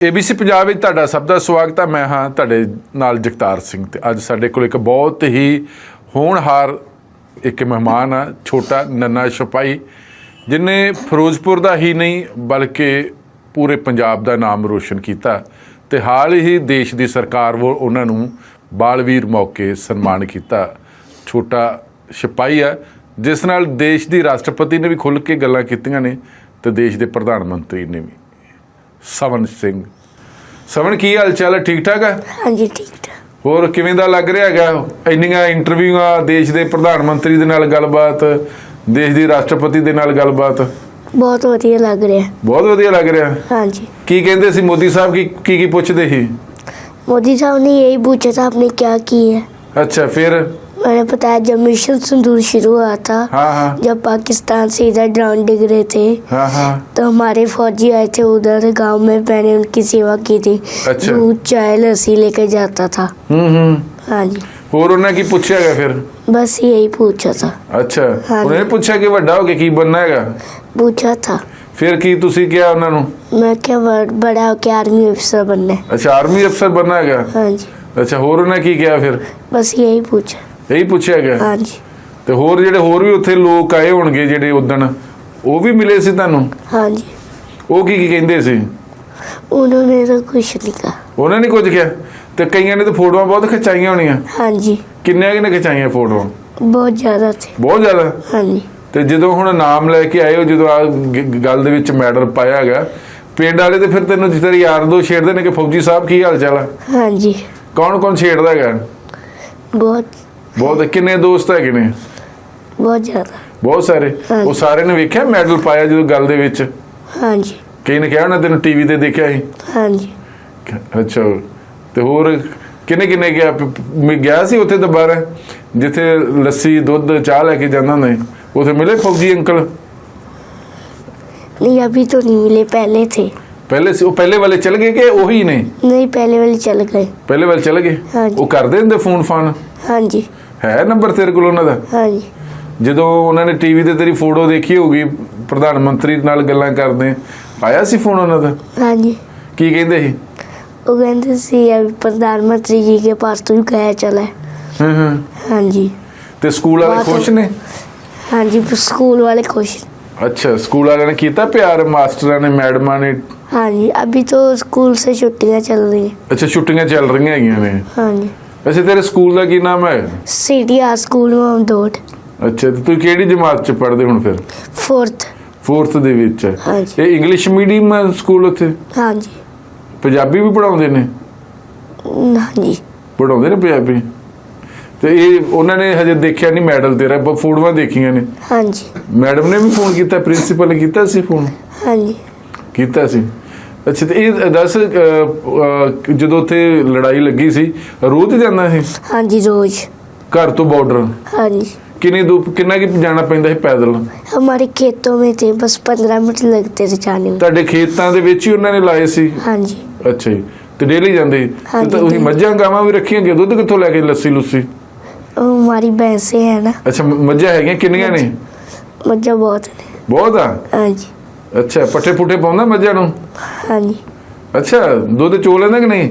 ABC Punjab ਵਿੱਚ ਤੁਹਾਡਾ ਸਭ ਦਾ ਸਵਾਗਤ ਹੈ ਮੈਂ ਹਾਂ ਤੁਹਾਡੇ ਨਾਲ ਜਗਤਾਰ ਸਿੰਘ ਤੇ ਅੱਜ ਸਾਡੇ ਕੋਲ ਇੱਕ ਬਹੁਤ ਹੀ ਹੋਣਹਾਰ ਇੱਕ ਮਹਿਮਾਨ ਆ, ਛੋਟਾ ਨੰਨਾ ਸਿਪਾਹੀ ਜਿਨੇ ਫਿਰੋਜ਼ਪੁਰ ਦਾ ਹੀ ਨਹੀਂ, ਬਲਕਿ ਪੂਰੇ ਪੰਜਾਬ ਦਾ ਨਾਮ ਰੋਸ਼ਨ ਕੀਤਾ ਤੇ ਹਾਲ ਹੀ ਦੇਸ਼ ਦੀ ਸਰਕਾਰ ਵੱਲੋਂ ਉਹਨਾਂ ਨੂੰ ਬਾਲਵੀਰ ਮੌਕੇ ਸਨਮਾਨ ਕੀਤਾ। ਛੋਟਾ ਸਿਪਾਹੀ ਆ, ਜਿਸ ਨਾਲ ਦੇਸ਼ ਦੀ ਰਾਸ਼ਟਰਪਤੀ ਨੇ ਵੀ ਖੁੱਲ੍ਹ ਕੇ ਗੱਲਾਂ ਕੀਤੀਆਂ ਨੇ ਤੇ ਦੇਸ਼ ਦੇ ਪ੍ਰਧਾਨ ਮੰਤਰੀ ਨੇ ਵੀ। ਸਵਨ ਸਿੰਘ। ਸਵਨ ਕੀ ਹਾਲ ਚਾਲ ਠੀਕ ਠਾਕ ਹੈ? ਹਾਂਜੀ ਠੀਕ ਠਾਕ। ਹੋਰ ਕਿਵੇਂ ਦਾ ਲੱਗ ਰਿਹਾ ਹੈਗਾ? ਇੰਨੀਆਂ ਇੰਟਰਵਿਊਆਂ ਦੇਸ਼ ਦੇ ਪ੍ਰਧਾਨ ਮੰਤਰੀ ਦੇ ਨਾਲ ਗੱਲਬਾਤ ਦੇਸ਼ ਦੇ ਰਾਸ਼ਟਰਪਤੀ ਦੇ ਨਾਲ ਗੱਲਬਾਤ। ਬਹੁਤ ਵਧੀਆ ਲੱਗ ਰਿਹਾ। ਬਹੁਤ ਵਧੀਆ ਲੱਗ ਰਿਹਾ। ਹਾਂਜੀ। ਕੀ ਕਹਿੰਦੇ ਸੀ ਮੋਦੀ ਸਾਹਿਬ? ਕੀ ਕੀ ਕੀ ਪੁੱਛਦੇ ਸੀ? ਮੋਦੀ ਸਾਹਿਬ ਨੇ ਇਹੀ ਪੁੱਛਿਆ ਤਾਂ ਆਪਨੇ ਕੀ ਕੀ ਹੈ। ਅੱਛਾ ਫਿਰ? मैंने बताया जब मिशन सिंदूर शुरू हुआ था हाँ हाँ जब पाकिस्तान से इधर ड्रोन डिग रहे थे ਹਾਂ ਹਾਂ तो हमारे फौजी आए थे उधर गांव में मैंने उनकी सेवा की थी अच्छा। दूध चाय लस्सी लेकर जाता था ਹੂੰ ਹੂੰ हाँ जी ਹੋਰ ਉਹਨਾਂ ਕੀ ਪੁੱਛਿਆ ਹੈਗਾ ਫਿਰ बस यही पूछा था ਅੱਛਾ हाँ। ਉਹਨੇ ਪੁੱਛਿਆ ਕਿ ਵੱਡਾ ਹੋ ਕੇ ਕੀ ਬਣਨਾ ਹੈਗਾ पूछा था ਫਿਰ ਕੀ ਤੁਸੀਂ ਕਿਹਾ ਉਹਨਾਂ ਨੂੰ मैं क्या बड़- बड़ा होकर आर्मी अफसर बनना है ਅੱਛਾ ਆਰਮੀ ਅਫਸਰ ਬਣਨਾ ਹੈਗਾ हाँ जी ਅੱਛਾ ਹੋਰ ਉਹਨੇ ਕੀ ਕਿਹਾ ਫਿਰ बस यही पूछा ਇਹੀ ਪੁੱਛਿਆ ਗਿਆ। ਹਾਂਜੀ। ਤੇ ਹੋਰ ਜਿਹੜੇ ਹੋਰ ਵੀ ਉੱਥੇ ਲੋਕ ਆਏ ਹੋਣਗੇ ਜਿਹੜੇ ਉਦਣ ਉਹ ਵੀ ਮਿਲੇ ਸੀ ਤੁਹਾਨੂੰ? ਹਾਂਜੀ। ਉਹ ਕੀ ਕੀ ਕਹਿੰਦੇ ਸੀ? ਉਹਨਾਂ ਨੇ ਤਾਂ ਕੁਛ ਨਹੀਂ ਕਿਹਾ। ਉਹਨਾਂ ਨੇ ਕੁਝ ਕਿਹਾ? ਤੇ ਕਈਆਂ ਨੇ ਤਾਂ ਫੋਟੋਆਂ ਬਹੁਤ ਖਿਚਾਈਆਂ ਹੋਣੀਆਂ। ਹਾਂਜੀ। ਕਿੰਨੇ ਕਿੰਨੇ ਖਿਚਾਈਆਂ ਫੋਟੋਆਂ? ਬਹੁਤ ਜ਼ਿਆਦਾ ਸੀ ਬਹੁਤ ਜ਼ਿਆਦਾ? ਹਾਂਜੀ। ਤੇ ਜਦੋਂ ਹੁਣ ਨਾਮ ਲੈ ਕੇ ਆਏ ਹੋ ਜਦੋਂ ਆ ਗੱਲ ਦੇ ਵਿੱਚ ਮੈਡਰ ਪਾਇਆ ਗਿਆ ਪਿੰਡ ਵਾਲੇ ਤੇ ਫਿਰ ਤੈਨੂੰ ਜਿਸ ਯਾਰ ਦੋ ਛੇੜਦੇ ਨੇ ਕਿ ਫੌਜੀ ਸਾਹਿਬ ਕੀ ਹਾਲ ਚਾਲ ਹਾਂਜੀ। ਕੌਣ ਕੌਣ ਛੇੜਦਾ ਹੈਗਾ? ਬਹੁਤ ਬਹੁਤ ਕਿੰਨੇ ਦੋਸਤ ਹੈਗੇ ਨੇ? ਬਹੁਤ ਜ਼ਿਆਦਾ। ਬਹੁਤ ਸਾਰੇ? ਉਹ ਸਾਰੇ ਨੇ ਵੇਖਿਆ ਮੈਡਲ ਪਾਇਆ ਜਦੋਂ ਗੱਲ ਦੇ ਵਿੱਚ? ਹਾਂਜੀ। ਕਈ ਕਿਹਾ ਨਾ ਤੈਨੂੰ ਟੀਵੀ ਤੇ ਦੇਖਿਆ ਸੀ? ਹਾਂਜੀ। ਅੱਛਾ। ਤੇ ਹੋਰ ਕਿੰਨੇ ਕਿੰਨੇ ਗਿਆ? ਮੈਂ ਗਿਆ ਸੀ ਉੱਥੇ ਦੁਬਾਰਾ? ਜਿੱਥੇ ਲੱਸੀ ਦੁੱਧ ਚਾਹ ਲੈ ਕੇ ਜਾਂਦਾ ਹੁੰਦਾ ਉੱਥੇ ਮਿਲੇ ਫੌਜੀ ਅੰਕਲ? ਨਹੀਂ ਅਭੀ ਤੋਂ ਨਹੀਂ ਮਿਲੇ ਪਹਿਲੇ ਥੇ। ਪਹਿਲੇ ਉਹ ਪਹਿਲੇ ਵਾਲੇ ਚਲ ਗਏ ਕਿ ਉਹੀ ਨੇ? ਨਹੀਂ ਪਹਿਲੇ ਵਾਲੇ ਚਲ ਗਏ। ਪਹਿਲੇ ਵਾਲੇ ਚਲ ਗਏ? ਉਹ ਕਰਦੇ ਹੁੰਦੇ ਫੋਨ ਫਾਨ ਹਾਂਜੀ। ਹੈ ਨੰਬਰ ਤੇਰੇ ਕੋਲ ਉਹਨਾਂ ਦਾ हाँ जी ਜਦੋਂ ਉਹਨਾਂ ਨੇ ਟੀਵੀ ਤੇ ਤੇਰੀ ਫੋਟੋ ਦੇਖੀ ਹੋਊਗੀ ਪ੍ਰਧਾਨ ਮੰਤਰੀ ਨਾਲ ਗੱਲਾਂ ਕਰਦੇ ਆਇਆ ਸੀ ਫੋਨ ਉਹਨਾਂ ਦਾ हाँ जी ਕੀ ਕਹਿੰਦੇ ਸੀ वो कहते सी अभी प्रधानमंत्री जी के पास तो गया चला है ਹਾਂ ਹਾਂ हाँ जी ਤੇ ਸਕੂਲ ਵਾਲੇ ਬਾਤ- ਖੁਸ਼ ਨੇ हाँ जी स्कूल वाले खुश ਅੱਛਾ ਸਕੂਲ ਵਾਲਿਆਂ ਨੇ ਕੀਤਾ ਪਿਆਰ ਮਾਸਟਰਾਂ ਨੇ ਮੈਡਮਾਂ ਨੇ हाँ जी अभी तो स्कूल से छुट्टियाँ चल रही हैं ਅੱਛਾ ਛੁੱਟੀਆਂ ਚੱਲ ਰਹੀਆਂ ਹੈਗੀਆਂ ਨੇ हाँ जी ਵੈਸੇ ਤੇਰੇ ਸਕੂਲ ਦਾ ਕੀ ਨਾਮ ਹੈ? ਸੀਡੀਆ ਸਕੂਲ ਮਮਦੋਟ ਅੱਛਾ ਤੇ ਤੂੰ ਕਿਹੜੀ ਜਮਾਤ ਚ ਪੜ੍ਹਦੇ ਹੁਣ ਫਿਰ? 4th 4th ਦੇ ਵਿੱਚ ਇਹ ਇੰਗਲਿਸ਼ ਮੀਡੀਅਮ ਸਕੂਲ ਉੱਥੇ? ਹਾਂਜੀ। ਪੰਜਾਬੀ ਵੀ ਪੜਾਉਂਦੇ ਨੇ? ਹਾਂਜੀ। ਪੜਾਉਂਦੇ ਨੇ ਪੰਜਾਬੀ? ਤੇ ਇਹ ਉਹਨਾਂ ਨੇ ਹਜੇ ਦੇਖਿਆ ਨਹੀਂ ਮੈਡਲ ਤੇਰਾ ਬ- ਫੋਟੋਆਂ ਦੇਖੀਆਂ ਨੇ? ਹਾਂਜੀ। ਮੈਡਮ ਨੇ ਵੀ ਫੋਨ ਕੀਤਾ ਪ੍ਰਿੰਸੀਪਲ ਨੇ ਕੀਤਾ ਸੀ ਫੋਨ? ਹਾਂਜੀ। ਕੀਤਾ ਸੀ। ਅੱਛਾ ਤੇ ਇਹ ਦੱਸ ਅ, ਅ, ਜਦੋਂ ਉੱਥੇ ਲੜਾਈ ਲੱਗੀ ਸੀ ਰੋਜ਼ ਜਾਂਦਾ ਸੀ हाँ जी रोज ਘਰ ਤੋਂ ਬਾਰਡਰ हाँ जी ਕਿੰਨੀ ਦੂਰ ਕਿੰਨਾ ਕਿ ਜਾਣਾ ਪੈਂਦਾ ਸੀ ਪੈਦਲ हमारे खेतों में थे बस पंद्रह मिनट लगते थे जाने में ਤੁਹਾਡੇ ਖੇਤਾਂ ਦੇ ਵਿੱਚ ਹੀ ਉਹਨਾਂ ਨੇ ਲਾਏ ਸੀ हाँ जी ਅੱਛਾ ਜੀ ਤੇ ਡੇਲੀ ਜਾਂਦੇ ਸੀ। ਤੇ ਹਾਂਜੀ, ਤਾਂ ਤੁਸੀਂ daily। ਮੱਝਾਂ ਗਾਵਾਂ ਵੀ ਰੱਖੀਆਂ ਕਿ ਦੁੱਧ ਕਿੱਥੋਂ ਲੈ ਕੇ ਲੱਸੀ ਲੁੱਸੀ वो हमारी भैंसें हैं ना ਅੱਛਾ ਮ- ਮੱਝਾਂ ਹੈਗੀਆਂ ਕਿੰਨੀਆਂ ਨੇ मज्जा बहुत है ਬਹੁਤ ਆ हाँ जी ਅੱਛਾ ਪੱਠੇ ਪੁੱਠੇ ਪਾਉਂਦਾ ਮੱਝਾਂ ਨੂੰ? ਹਾਂਜੀ। ਅੱਛਾ ਦੁੱਧ ਚੋ ਲੈਂਦਾ ਕਿ ਨਹੀਂ?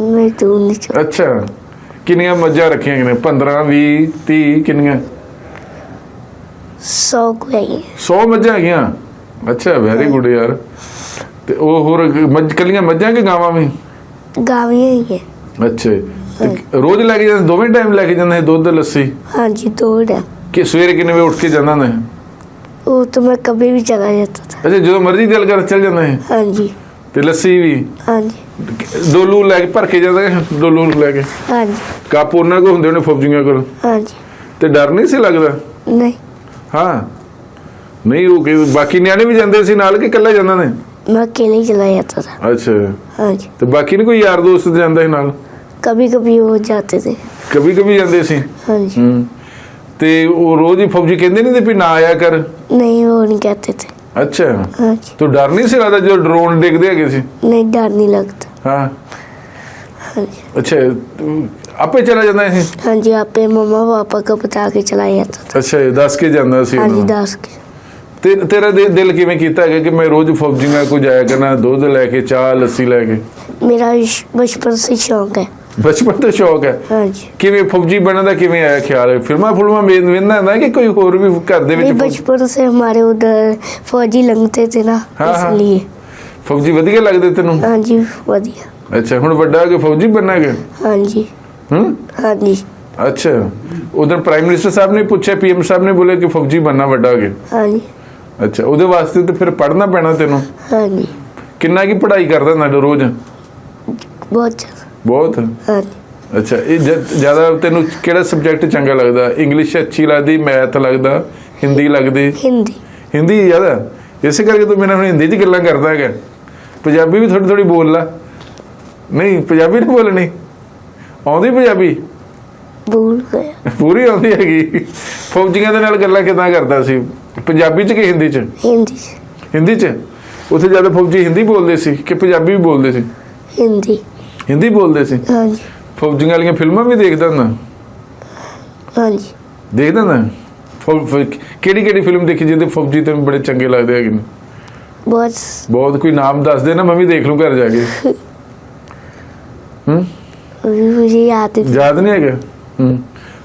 ਨਹੀਂ ਤੂੰ ਨਹੀਂ ਚੋ। ਅੱਛਾ ਕਿੰਨੀਆਂ ਮੱਝਾਂ ਰੱਖੀਆਂ ਨੇ 15 20 30 ਕਿੰਨੀਆਂ? 100 ਕੋਈ 100 ਮੱਝਾਂ ਹੈਗੀਆਂ? ਅੱਛਾ ਵੈਰੀ ਗੁੱਡ ਯਾਰ। ਤੇ ਉਹ ਹੋਰ ਮੱਝ ਕੱਲੀਆਂ ਮੱਝਾਂ ਕਿ ਗਾਵਾਂ ਵੀ? ਗਾਵੀਆਂ ਹੀ ਹੈ। ਅੱਛਾ ਰੋਜ਼ ਲੈ ਕੇ ਜਾਂਦੇ ਦੋਵੇਂ ਟਾਈਮ ਲੈ ਕੇ ਜਾਂਦੇ ਦੁੱਧ ਲੱਸੀ? ਹਾਂਜੀ ਦੋ ਕਿ ਸਵੇਰੇ ਕਿੰਨੇ ਵਜੇ ਉੱਠ ਕੇ ਜਾਂਦਾ ਹੁੰਦਾ? वो तो मैं कभी भी चला जाता था ਅੱਛਾ ਜਦੋਂ ਮਰਜ਼ੀ ਦਿਲ ਕਰ ਚਲ ਜਾਂਦਾ ਹੈ हाँ ਤੇ ਲੱਸੀ ਵੀ। हाँ जी ਲੈ ਕੇ ਭਰ ਕੇ ਜਾਂਦਾ ਹੈ, ਡੋਲੂ ਲੈ ਕੇ। हाँ जी ਉਹਨਾਂ ਕੋਲ ਹੁੰਦੇ ਨੇ ਫੌਜੀਆਂ ਕੋਲ। हाँ ਤੇ ਡਰ ਨਹੀਂ ਸੀ ਲੱਗਦਾ? नहीं ਹਾਂ। ਨਹੀਂ ਉਹ ਕਿ- ਬਾਕੀ ਨਿਆਣੇ ਵੀ ਜਾਂਦੇ ਸੀ ਨਾਲ ਕਿ ਇਕੱਲਾ ਜਾਂਦਾ ਨੇ मैं अकेले ही चला जाता था ਅੱਛਾ। हाँ ਤੇ ਬਾਕੀ ਨਹੀਂ ਕੋਈ ਯਾਰ ਦੋਸਤ ਜਾਂਦਾ ਸੀ ਨਾਲ? कभी कभी वो जाते थे ਕभी ਕभी ਜਾਂਦੇ ਸੀ? हाँ ਹੂੰ। ਤੇ ਉਹ ਰੋਜ਼ ਹੀ ਫੌਜੀ ਕਹਿੰਦੇ ਨਹੀਂ ਤੇ ਵੀ ਨਾ ਆਇਆ ਕਰ। नहीं वो नहीं कहते थे ਅੱਛਾ हाँ जी ਤੂੰ ਡਰ ਨਹੀਂ ਸੀ ਲੱਗਦਾ ਜਦੋਂ ਡਰੋਨ ਡਿੱਗਦੇ ਹੈਗੇ ਸੀ नहीं डर नहीं लगता ਹਾਂ हाँ जी ਅੱਛਾ ਤੂੰ ਆਪੇ ਚਲਾ ਜਾਂਦਾ ਸੀ हाँ जी आप पे मम्मा पापा को बता के चला जाता था ਅੱਛਾ ਇਹ ਦੱਸ ਕੇ ਜਾਂਦਾ ਸੀ हाँ जी ਉਹਨੂੰ। दास के ਤੇ ਤੇਰਾ ਦਿ- ਦਿਲ ਕਿਵੇਂ ਕੀਤਾ ਹੈਗਾ ਕਿ ਮੈਂ ਰੋਜ਼ ਫੌਜੀਆਂ ਕੋ ਜਾਇਆ ਕਰਨਾ ਦੁੱਧ ਲੈ ਕੇ ਚਾਹ ਲੱਸੀ ਲੈ ਕੇ ਮੇਰਾ ਸ਼- ਬਚਪਨ ਸੇ ਸ਼ੌਂਕ ਹੈ ਬਚਪਨ ਤੋਂ ਸ਼ੌਕ ਹੈ। ਹਾਂਜੀ। ਕਿਵੇਂ ਫੌਜੀ ਬਣਨ ਦਾ ਕਿਵੇਂ ਆਇਆ ਖਿਆਲ? ਫਿਲਮਾਂ ਫੁਲਮਾਂ ਵੇਖਦਾ ਹੁੰਦਾ ਕਿ ਕੋਈ ਹੋਰ ਵੀ ਘਰ ਦੇ ਵਿੱਚ ਬਚਪਨ ਸੇ ਹਮਾਰੇ ਉਧਰ ਫੌਜੀ ਲੰਗਤੇ ਤੇ ਨਾ ਇਸ ਲਈ ਫੌਜੀ ਵਧੀਆ ਲੱਗਦੇ ਤੈਨੂੰ? ਹਾਂਜੀ ਵਧੀਆ। ਅੱਛਾ ਹੁਣ ਵੱਡਾ ਹੋ ਕੇ ਫੌਜੀ ਬਣਨਾ ਹੈ ਹਾਂਜੀ। ਹੂੰ? ਹਾਂਜੀ। ਅੱਛਾ ਉਧਰ ਪ੍ਰਾਈਮ ਮਿਨਿਸਟਰ ਸਾਹਿਬ ਨੇ ਪੁੱਛਿਆ ਪੀਐਮ ਸਾਹਿਬ ਨੇ ਬੋਲੇ ਕਿ ਫੌਜੀ ਬਣਨਾ ਵੱਡਾ ਹੋ ਕੇ। ਹਾਂਜੀ। ਅੱਛਾ ਉਹਦੇ ਵਾਸਤੇ ਤਾਂ ਫਿਰ ਪੜ੍ਹਨਾ ਪੈਣਾ ਤੈਨੂੰ? ਹਾਂਜੀ। ਕਿੰਨਾ ਕੀ ਪੜ੍ਹਾਈ ਕਰਦਾ ਨਾ ਰੋਜ਼? ਬਹੁਤ ਜ਼ਿਆਦਾ। ਬਹੁਤ? ਅੱਛਾ ਇਹ ਜ਼ਿਆਦਾ ਤੈਨੂੰ ਕਿਹੜਾ ਸਬਜੈਕਟ ਚੰਗਾ ਲੱਗਦਾ? ਇੰਗਲਿਸ਼ ਅੱਛੀ ਲੱਗਦੀ ਮੈਥ ਲੱਗਦਾ ਹਿੰਦੀ ਲੱਗਦੀ? ਹਿੰਦੀ। ਹਿੰਦੀ ਜ਼ਿਆਦਾ? ਇਸੇ ਕਰਕੇ ਤੂੰ ਮੇਰੇ ਨਾਲ ਹਿੰਦੀ 'ਚ ਗੱਲਾਂ ਕਰਦਾ ਹੈਗਾ। ਪੰਜਾਬੀ ਵੀ ਥੋੜੀ ਥੋੜੀ ਬੋਲ ਲੈ। ਨਹੀਂ ਪੰਜਾਬੀ ਨਹੀਂ ਬੋਲਣੀ। ਆਉਂਦੀ ਪੰਜਾਬੀ? ਬੋਲ ਗਿਆ। ਪੂਰੀ ਆਉਂਦੀ ਹੈਗੀ। ਫੌਜੀਆਂ ਦੇ ਨਾਲ ਗੱਲਾਂ ਕਿਦਾਂ ਕਰਦਾ ਸੀ? ਪੰਜਾਬੀ 'ਚ ਕਿ ਹਿੰਦੀ 'ਚ? ਹਿੰਦੀ 'ਚ। ਹਿੰਦੀ 'ਚ? ਉੱਥੇ ਜ਼ਿਆਦਾ ਫੌਜੀ ਹਿੰਦੀ ਬੋਲਦੇ ਸੀ ਕਿ ਪੰਜਾਬੀ ਵੀ ਬੋਲਦੇ ਸੀ? ਹਿੰਦੀ। ਹਿੰਦੀ ਬੋਲਦੇ ਸੀ? ਹਾਂਜੀ। ਫੌਜੀਆਂ ਵਾਲੀਆਂ ਫਿਲਮਾਂ ਵੀ ਦੇਖਦਾ ਨਾ ਹਾਂਜੀ। ਦੇਖਦਾ ਨਾ ਕਿਹੜੀ ਕਿਹੜੀ ਫਿਲਮ ਦੇਖੀ ਜਿੰਦੇ ਫੌਜੀ ਤੈਨੂੰ ਬੜੇ ਚੰਗੇ ਲੱਗਦੇ ਹੈਗੇ ਨੇ? ਬਹੁਤ ਬਹੁਤ ਕੋਈ ਨਾਮ ਦੱਸ ਦੇ ਨਾ ਮੈਂ ਵੀ ਦੇਖ ਲੂੰ ਘਰ ਜਾ ਕੇ। ਹੂੰ? ਯਾਦ ਯਾਦ ਹੈਗਾ?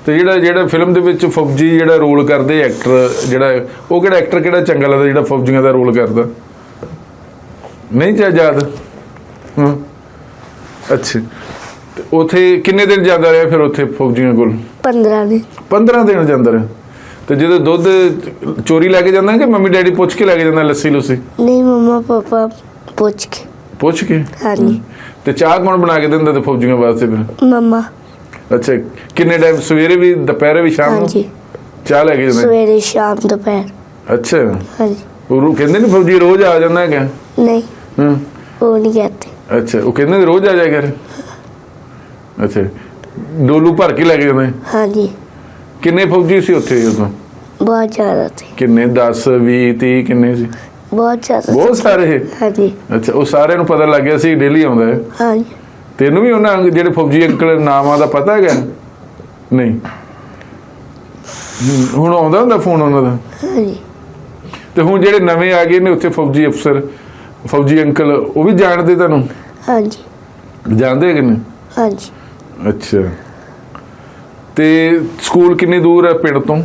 ਤੇ ਜਿਹੜਾ ਜਿਹੜਾ ਫਿਲਮ ਦੇ ਵਿੱਚ ਫੌਜੀ ਜਿਹੜਾ ਰੋਲ ਕਰਦੇ ਐਕਟਰ ਜਿਹੜਾ ਉਹ ਕਿਹੜਾ ਐਕਟਰ ਕਿਹੜਾ ਚੰਗਾ ਲੱਗਦਾ ਜਿਹੜਾ ਫੌਜੀਆਂ ਦਾ ਰੋਲ ਕਰਦਾ? ਨਹੀਂ ਯਾਦ? ਅੱਛਾ। ਉਥੇ ਕਿੰਨੇ ਦਿਨ ਜਾਂਦਾ ਰਿਹਾ ਫਿਰ ਉਥੇ ਫੌਜੀਆਂ ਕੋਲ? 15 ਦਿਨ। 15 ਦਿਨ ਜਾਂਦਾ ਰਿਹਾ। ਤੇ ਜਦੋਂ ਦੁੱਧ ਚੋਰੀ ਲੈ ਕੇ ਜਾਂਦਾ ਕਿ ਮੰਮੀ ਡੈਡੀ ਪੁੱਛ ਕੇ ਲੈ ਕੇ ਜਾਂਦਾ ਲੱਸੀ ਲੁੱਸੀ? ਨਹੀਂ ਮਮਾ ਪਾਪਾ ਪੁੱਛ ਕੇ। ਪੁੱਛ ਕੇ? ਹਾਂਜੀ। ਤੇ ਚਾਹ ਕੌਣ ਬਣਾ ਕੇ ਦਿੰਦਾ ਤੇ ਫੌਜੀਆਂ ਵਾਸਤੇ ਫਿਰ? ਮਮਾ। ਅੱਛਾ ਕਿੰਨੇ ਟਾਈਮ? ਸਵੇਰੇ ਵੀ ਦੁਪਹਿਰ ਵੀ ਸ਼ਾਮ ਨੂੰ? ਚਾਹ ਲੈ ਕੇ ਜਾਂਦਾ? ਸਵੇਰੇ ਸ਼ਾਮ ਦੁਪਹਿਰ। ਅੱਛਾ। ਹਾਂਜੀ। ਉਹ ਕਹਿੰਦੇ ਨੇ ਫੌਜੀ ਰੋਜ਼ ਆ ਜਾਂਦਾ ਹੈਗਾ? ਨਹੀਂ। ਹੂੰ। ਉਹ ਨਹੀਂ ਕਹਤੇ ਅੱਛਾ ਉਹ ਕਹਿੰਦੇ ਰੋਜ਼ ਆ ਜਾਇਆ ਕਰ। ਅੱਛਾ ਡੋਲੂ ਭਰ ਕੇ ਲੈ ਕੇ ਜਾਂਦੇ। ਹਾਂਜੀ। ਕਿੰਨੇ ਫੌਜੀ ਸੀ ਉੱਥੇ ਉਦੋਂ? ਬਹੁਤ ਜ਼ਿਆਦਾ ਸੀ। ਕਿੰਨੇ 10 20 30 ਕਿੰਨੇ ਸੀ? ਬਹੁਤ ਜ਼ਿਆਦਾ ਬਹੁਤ ਸਾਰੇ? ਹਾਂਜੀ। ਅੱਛਾ ਉਹ ਸਾਰਿਆਂ ਨੂੰ ਪਤਾ ਲੱਗ ਗਿਆ ਸੀ ਡੇਲੀ ਆਉਂਦਾ ਹੈ। ਹਾਂਜੀ। ਤੈਨੂੰ ਵੀ ਉਹਨਾਂ ਜਿਹੜੇ ਫੌਜੀ ਅੰਕਲ ਨਾਮਾਂ ਦਾ ਪਤਾ ਹੈਗਾ? ਨਹੀਂ। ਹੁਣ ਆਉਂਦਾ ਹੁੰਦਾ ਫੋਨ ਉਹਨਾਂ ਦਾ? ਹਾਂਜੀ। ਤੇ ਹੁਣ ਜਿਹੜੇ ਨਵੇਂ ਆ ਗਏ ਨੇ ਉੱਥੇ ਫੌਜੀ ਅਫਸਰ ਫੌਜੀ ਅੰਕਲ ਉਹ ਵੀ ਜਾਣਦੇ ਤੁਹਾਨੂੰ हाँ जी ਜਾਣਦੇ ਹੈਗੇ ਨੇ हाँ जी ਅੱਛਾ ਤੇ ਸਕੂਲ ਕਿੰਨੀ ਦੂਰ ਹੈ ਪਿੰਡ ਤੋਂ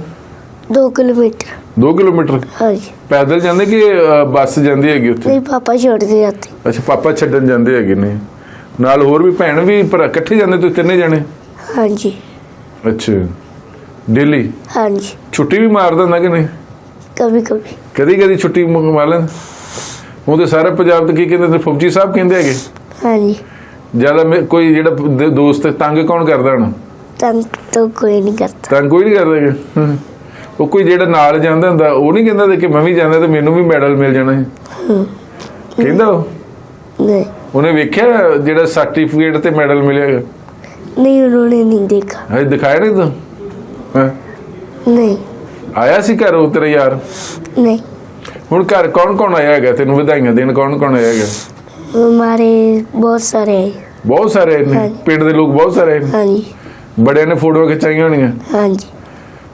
दो किलोमीटर 2 ਕਿਲੋਮੀਟਰ हाँ जी ਪੈਦਲ ਜਾਂਦੇ ਕਿ ਅ, ਬੱਸ ਜਾਂਦੀ ਹੈਗੀ ਉੱਥੇ नहीं पापा छोड़ के जाते ਅੱਛਾ ਪਾਪਾ ਛੱਡਣ ਜਾਂਦੇ ਹੈਗੇ ਨੇ ਨਾਲ ਹੋਰ ਵੀ ਭੈਣ ਵੀ ਪਰ ਇਕੱਠੇ ਜਾਂਦੇ ਤੁਸੀਂ ਤਿੰਨੇ ਜਣੇ हाँ जी ਅੱਛਾ ਡੇਲੀ हाँ जी ਛੁੱਟੀ ਵੀ ਮਾਰ ਦਿੰਦਾ ਕਿ ਨਹੀਂ कभी कभी ਕਦੀ ਕਦੀ ਛੁੱਟੀ ਮ- ਮਾਰ ਲੈਂਦਾ ਉਹਦੇ ਸਾਰੇ ਪੰਜਾਬ ਤੇ ਕੀ ਕਹਿੰਦੇ ਨੇ? ਫੌਜੀ ਸਾਹਿਬ ਕਹਿੰਦੇ ਹੈਗੇ। ਹਾਂਜੀ। ਜ਼ਿਆਦਾ ਕੋਈ ਜਿਹੜਾ ਦੋਸਤ ਤੰਗ ਕੌਣ ਕਰਦਾ ਹੁਣ? ਤੰਗ ਤਾਂ ਕੋਈ ਨਹੀਂ ਕਰਦਾ। ਤੰਗ ਕੋਈ ਨਹੀਂ ਕਰਦਾ ਉਹ ਕੋਈ ਜਿਹੜਾ ਨਾਲ ਜਾਂਦਾ ਹੁੰਦਾ ਉਹ ਨਹੀਂ ਕਹਿੰਦਾ ਕਿ ਮੈਂ ਵੀ ਜਾਂਦਾ ਤੇ ਮੈਨੂੰ ਵੀ ਮੈਡਲ ਮਿਲ ਜਾਣਾ ਹੈ। ਕਹਿੰਦਾ ਉਹ? ਨਹੀਂ। ਉਹਨੇ ਵੇਖਿਆ ਜਿਹੜਾ ਸਰਟੀਫਿਕੇਟ ਤੇ ਮੈਡਲ ਮਿਲਿਆ ਹੈਗਾ? ਨਹੀਂ ਉਹਨਾਂ ਨਹੀਂ ਦੇਖਾ ਹਜੇ ਦਿਖਾਇਆ ਨਹੀਂ ਤੂੰ? ਹੈਂ? ਨਹੀਂ। ਆਇਆ ਸੀ ਘਰ ਉਹ ਯਾਰ? ਨਹੀਂ। ਹੁਣ ਘਰ ਕੌਣ ਕੌਣ ਆਇਆ ਹੈਗਾ ਤੈਨੂੰ ਵਧਾਈਆਂ ਦੇਣ ਕੌਣ ਕੌਣ ਆਇਆ ਹੈਗਾ हमारे बहुत सारे हैं ਬਹੁਤ ਸਾਰੇ ਆਏ ਨੇ ਹਾਂਜੀ। ਪਿੰਡ ਦੇ ਲੋਕ ਬਹੁਤ ਸਾਰੇ ਆਏ ਨੇ हाँ जी ਬੜਿਆਂ ਨੇ ਫੋਟੋਆਂ ਖਿਚਾਈਆਂ ਹੋਣੀਆਂ हाँ जी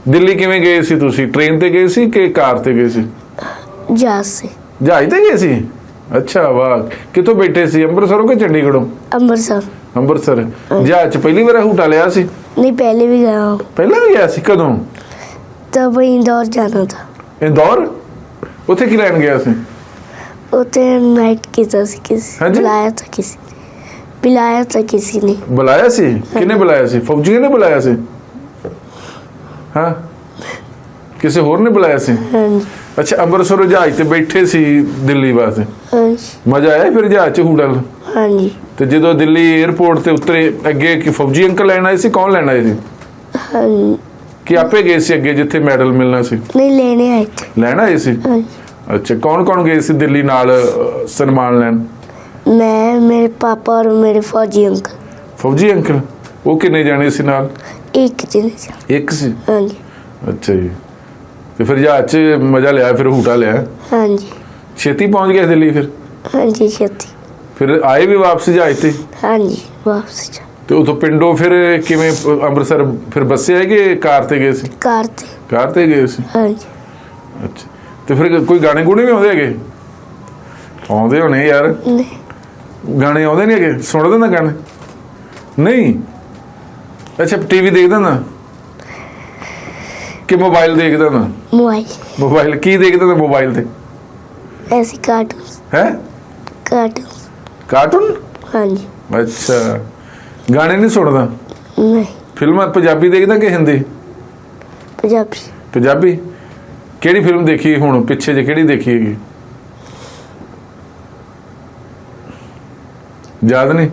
ਦਿੱਲੀ ਕਿਵੇਂ ਗਏ ਸੀ ਤੁਸੀਂ ਟ੍ਰੇਨ ਤੇ ਗਏ ਸੀ ਕਿ ਕਾਰ ਤੇ ਗਏ ਸੀ जहाज से ਜਹਾਜ਼ ਤੇ ਗਏ ਸੀ ਅੱਛਾ ਵਾਹ ਕਿੱਥੋਂ ਬੈਠੇ ਸੀ ਅੰਮ੍ਰਿਤਸਰੋਂ ਕਿ ਚੰਡੀਗੜ੍ਹੋਂ अमृतसर ਅੰਮ੍ਰਿਤਸਰ ਜਹਾਜ਼ ਚ ਪਹਿਲੀ ਵਾਰ ਹੂਟਾ ਲਿਆ ਸੀ नहीं पहले भी गया हूँ ਪਹਿਲਾਂ ਵੀ ਗਿਆ ਸੀ ਕਦੋਂ तब इंदौर जाना था ਇੰਦੌਰ ਉੱਥੇ ਕੀ ਲੈਣ ਗਿਆ ਸੀ? ਉਤੇ ਨਾਈਟ ਕੀਤਾ ਸੀ ਕਿਸੇ ਬੁਲਾਇਆ ਤਾਂ ਕਿਸੇ ਬੁਲਾਇਆ ਤਾਂ ਕਿਸੇ ਨੇ। ਬੁਲਾਇਆ ਸੀ? ਕਿਹਨੇ ਬੁਲਾਇਆ ਸੀ? ਫੌਜੀ ਨੇ ਬੁਲਾਇਆ ਸੀ? ਹਾਂ? ਕਿਸੇ ਹੋਰ ਨੇ ਬੁਲਾਇਆ ਸੀ? ਹਾਂਜੀ। ਅੱਛਾ ਅੰਮ੍ਰਿਤਸਰ ਜਹਾਜ਼ ਤੇ ਬੈਠੇ ਸੀ ਦਿੱਲੀ ਵਾਸਤੇ। ਹਾਂਜੀ, ਮਜ਼ਾ ਆਇਆ ਫਿਰ ਜਹਾਜ਼ ਚ ਹੂਡਲ ਹਾਂਜੀ। ਤੇ ਜਦੋਂ ਦਿੱਲੀ 에ਅਰਪੋਰਟ ਤੇ ਉਤਰੇ ਅੱਗੇ ਕਿ ਫੌਜੀ ਅੰਕਲ ਲੈਣ ਆਏ ਸੀ? ਕੌਣ ਲੈਣ ਆਏ ਸੀ? ਹਾਂਜੀ। ਕਿ ਆਪੇ ਗਏ ਸੀ ਅੱਗੇ ਜਿੱਥੇ ਮੈਡਲ ਮਿਲਣਾ ਸੀ? ਨਹੀਂ ਲੈਣੇ ਆਏ ਸੀ। ਲੈਣਾ ਆਏ ਸੀ? ਅੱਛਾ ਕੌਣ ਕੌਣ ਗਏ ਸੀ ਦਿੱਲੀ ਨਾਲ ਸਨਮਾਨ ਲੈਣ? ਮੈਂ ਮੇਰੇ ਪਾਪਾ ਔਰ ਮੇਰੇ ਫੌਜੀ ਅੰਕਲ। ਫੌਜੀ ਅੰਕਲ? ਉਹ ਕਿੰਨੇ ਜਾਣੇ ਸੀ ਨਾਲ? ਇੱਕ ਜਣੇ ਸੀ। ਇੱਕ ਸੀ? ਹਾਂਜੀ। ਅੱਛਾ ਜੀ। ਤੇ ਫਿਰ ਜਹਾਜ਼ 'ਚ ਮਜ਼ਾ ਲਿਆ ਫਿਰ ਹੂਟਾ ਲਿਆ? ਹਾਂਜੀ। ਛੇਤੀ ਪਹੁੰਚ ਗਏ ਦਿੱਲੀ ਫਿਰ? ਹਾਂਜੀ ਛੇਤੀ। ਫਿਰ ਆਏ ਵੀ ਵਾਪਸ ਜਹਾਜ਼ ਤੇ? ਹਾਂਜੀ ਵਾਪਸ ਜਾ ਤੇ ਉਥੋਂ ਪਿੰਡੋਂ ਫਿਰ ਕਿਵੇਂ ਅੰਮ੍ਰਿਤਸਰ ਫਿਰ ਬੱਸੇ ਹੈਗੇ ਕਾਰ ਤੇ ਗਏ ਸੀ? ਕਾਰ ਤੇ। ਕਾਰ ਤੇ ਗਏ ਸੀ? ਹਾਂਜੀ। ਤੇ ਫਿਰ ਕੋਈ ਗਾਣੇ ਗੁਣੇ ਵੀ ਆਉਂਦੇ ਹੈਗੇ? ਆਉਂਦੇ ਹੋਣੇ ਯਾਰ। ਨਹੀਂ। ਗਾਣੇ ਆਉਂਦੇ ਨਹੀਂ ਹੈਗੇ? ਸੁਣਦੇ ਨਾ ਗਾਣੇ? ਨਹੀਂ? ਅੱਛਾ ਟੀਵੀ ਦੇਖਦਾ ਨਾ ਕਿ ਮੋਬਾਈਲ ਦੇਖਦਾ ਨਾ ਮੋਬਾਈਲ। ਮੋਬਾਈਲ ਕੀ ਦੇਖਦਾ ਨਾ ਮੋਬਾਈਲ ਤੇ? ਐਸੀ ਕਾਰਟੂਨ ਹੈ? Cartoon cartoon? ਹਾਂਜੀ। ਅੱਛਾ। ਗਾਣੇ ਨਹੀਂ ਸੁਣਦਾ? ਨਹੀਂ। ਫਿਲਮਾਂ ਪੰਜਾਬੀ ਦੇਖਦਾ ਕਿ ਹਿੰਦੀ? ਪੰਜਾਬੀ। ਪੰਜਾਬੀ? ਕਿਹੜੀ ਫਿਲਮ ਦੇਖੀ ਹੁਣ? ਪਿੱਛੇ ਜੇ ਕਿਹੜੀ ਦੇਖੀ ਹੈਗੀ? ਯਾਦ ਨਹੀਂ?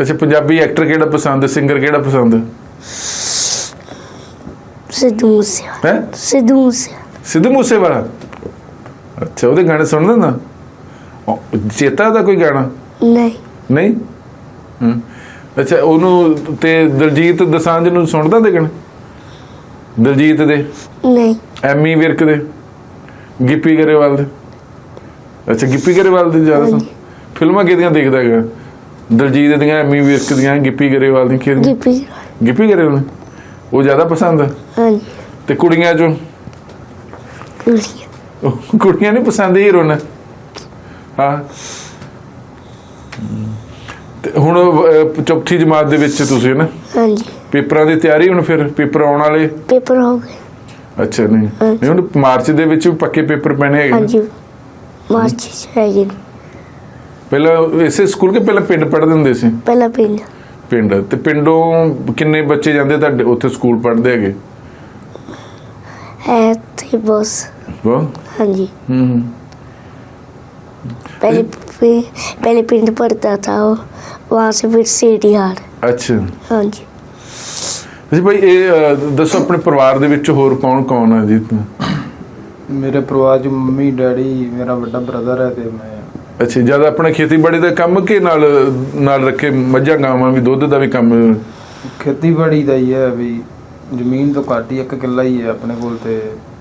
ਅੱਛਾ ਪੰਜਾਬੀ ਐਕਟਰ ਕਿਹੜਾ ਪਸੰਦ ਸਿੰਗਰ ਕਿਹੜਾ ਪਸੰਦ? ਸਿੱਧੂ ਮੂਸੇਵਾਲਾ। ਹੈ? ਸਿੱਧੂ ਮੂਸੇਵਾਲਾ। ਸਿੱਧੂ ਮੂਸੇਵਾਲਾ? ਅੱਛਾ ਉਹਦੇ ਗਾਣੇ ਸੁਣਦਾ ਨਾ? ਉਹ ਚੇਤਾ ਦਾ ਕੋਈ ਗਾਣਾ? ਨਹੀਂ। ਨਹੀਂ? ਹਮ। ਅੱਛਾ ਉਹਨੂੰ ਤੇ ਦਲਜੀਤ ਦਸਾਂਝ ਨੂੰ ਸੁਣਦਾ ਦੇ ਗਾਣੇ ਦਲਜੀਤ ਦੇ? ਨਹੀਂ। ਐਮੀ ਵਿਰਕ ਦੇ? ਗਿੱਪੀ ਗਰੇਵਾਲ ਦੇ? ਅੱਛਾ ਗਿੱਪੀ ਗਰੇਵਾਲ ਦੇ ਜ਼ਿਆਦਾ ਸੁਣ। ਫਿਲਮਾਂ ਕਿਹਦੀਆਂ ਦੇਖਦਾ ਹੈਗਾ? ਦਲਜੀਤ ਦੀਆਂ ਐਮੀ ਵਿਰਕ ਦੀਆਂ ਗਿੱਪੀ ਗਰੇਵਾਲ ਦੀਆਂ ਕਿਹਦੀਆਂ? ਗਿੱਪੀ ਗਿੱਪੀ ਗਰੇਵਾਲ? ਉਹ ਜ਼ਿਆਦਾ ਪਸੰਦ ਹੈ ਹਾਂਜੀ। ਤੇ ਕੁੜੀਆਂ ਚੋਂ? ਕੁੜੀਆਂ ਨਹੀਂ ਪਸੰਦ ਹੀਰੋ ਨੇ? ਹਾਂ। ਹੁਣ ਅਹ, ਚੌਥੀ ਜਮਾਤ ਦੇ ਵਿੱਚ ਤੁਸੀਂ ਨਾ? ਹਾਂਜੀ। ਪੇਪਰਾਂ ਦੀ ਤਿਆਰੀ ਹੁਣ ਫਿਰ? ਪੇਪਰ ਆਉਣ ਵਾਲੇ? ਪੇਪਰ ਹੋ ਗਏ। ਅੱਛਾ ਨਹੀਂ। ਨਹੀਂ ਹੁਣ ਮਾਰਚ ਦੇ ਵਿੱਚ ਵੀ ਪੱਕੇ ਪੇਪਰ ਪੈਣੇ ਹੈਗੇ ਨੇ। ਹਾਂਜੀ। ਮਾਰਚ ਚ ਹੈਗੇ ਨੇ। ਪਹਿਲਾਂ ਇਸੇ ਸਕੂਲ ਕੇ ਪਹਿਲਾਂ ਪਿੰਡ ਪੜ੍ਹਦੇ ਹੁੰਦੇ ਸੀ? ਪਹਿਲਾ ਪਿੰਡ। ਪਿੰਡ। ਤੇ ਪਿੰਡੋਂ ਕਿੰਨੇ ਬੱਚੇ ਜਾਂਦੇ ਤੁਹਾਡੇ? ਉੱਥੇ ਸਕੂਲ ਪੜ੍ਹਦੇ ਹੈਗੇ? ਹੈ ਤੇ ਬਸ। ਵਾਹ ਹਾਂਜੀ। ਹੂੰ ਹੂੰ। पहले पि- पहले पिंड पड़ता था वो वहाँ से फिर सीटी हार ਅੱਛਾ हाँ जी ਜੀ ਭਾਈ ਇਹ ਅਹ, ਦੱਸੋ ਆਪਣੇ ਪਰਿਵਾਰ ਦੇ ਵਿੱਚ ਹੋਰ ਕੌਣ ਕੌਣ ਹੈ ਜੀ ਮੇਰੇ ਪਰਿਵਾਰ ਚ ਮੰਮੀ ਡੈਡੀ ਮੇਰਾ ਵੱਡਾ ਬ੍ਰਦਰ ਹੈ ਤੇ ਮੈਂ ਅੱਛਾ ਜਿਆਦਾ ਆਪਣਾ ਖੇਤੀਬਾੜੀ ਦਾ ਕੰਮ ਕਿ ਨਾਲ ਨਾਲ ਰੱਖੇ ਮੱਝਾਂ ਗਾਵਾਂ ਵੀ ਦੁੱਧ ਦਾ ਵੀ ਕੰਮ ਖੇਤੀਬਾੜੀ ਦਾ ਹੀ ਹੈ ਵੀ ਜ਼ਮੀਨ ਤੋਂ ਘੱਟ ਹੀ ਇੱਕ ਕਿੱਲਾ ਹੀ ਹੈ ਆਪਣੇ ਕੋਲ ਤੇ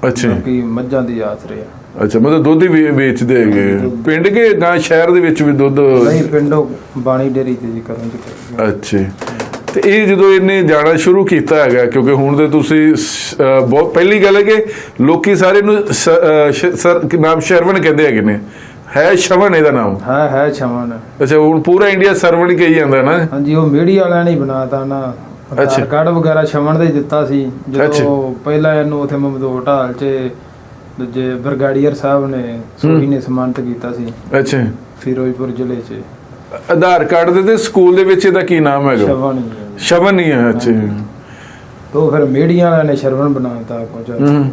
ਅੱਛਾ। ਬਾਕੀ ਮੱਝਾਂ ਦੀ ਆਸਰੇ ਆ ਅੱਛਾ ਮਤਲਬ ਦੁੱਧ ਹੀ ਵੇ- ਵੇਚਦੇ ਹੈਗੇ। ਪਿੰਡ ਕੇ ਗਾਂ ਸ਼ਹਿਰ ਦੇ ਵਿੱਚ ਵੀ ਦੁੱਧ? ਨਹੀਂ ਪਿੰਡੋਂ ਬਾਣੀ ਡੇਰੀ ਤੇ ਜੀ ਕਰਨ ਚ ਅੱਛਾ ਤੇ ਇਹ ਜਦੋਂ ਇਹਨੇ ਜਾਣਾ ਸ਼ੁਰੂ ਕੀਤਾ ਹੈਗਾ ਕਿਉਂਕਿ ਹੁਣ ਤੇ ਤੁਸੀਂ ਬਹੁਤ ਪਹਿਲੀ ਗੱਲ ਹੈ ਕਿ ਲੋਕੀ ਸਾਰੇ ਨੂੰ ਸਰ ਨਾਮ ਸ਼ਰਵਣ ਕਹਿੰਦੇ ਹੈਗੇ ਨੇ। ਹੈ ਸ਼ਵਨ ਇਹਦਾ ਨਾਮ। ਹੈ ਹੈ ਛਮਨ ਅੱਛਾ ਹੁਣ ਪੂਰਾ ਇੰਡੀਆ ਸਰਵਣ ਕਹੀ ਜਾਂਦਾ ਨਾ। ਹਾਂਜੀ ਉਹ ਮੀਡੀਆ ਵਾਲਿਆਂ ਨੇ ਬਣਾਤਾ ਨਾ। ਅੱਛਾ। ਕਾਰਡ ਵਗੈਰਾ ਛਮਨ ਦੇ ਦਿੱਤਾ ਸੀ। ਜਦੋਂ ਪਹਿਲਾਂ ਇਹਨੂੰ ਉਥੇ ਮਮਦੋਟ ਹਾਲ ਚ ਦੂਜੇ ਬਰਗਾੜੀਅਰ ਸਾਹਿਬ ਨੇ ਸੋਹੀ ਨੇ ਸਨਮਾਨਿਤ ਕੀਤਾ ਸੀ। ਅੱਛਾ। ਫਿਰੋਜ਼ਪੁਰ ਜ਼ਿਲ੍ਹੇ ਚ। ਆਧਾਰ ਕਾਰਡ ਦੇ ਤੇ ਸਕੂਲ ਦੇ ਵਿੱਚ ਇਹਦਾ ਕੀ ਨਾਮ ਹੈਗਾ? ਸ਼ਵਨ। ਸ਼ਵਨ ਹੀ ਹੈ ਅੱਛਾ। ਤੋ ਫਿਰ ਮੀਡੀਆ ਵਾਲਿਆਂ ਨੇ ਸ਼ਰਵਣ ਬਣਾਤਾ ਹੂੰ।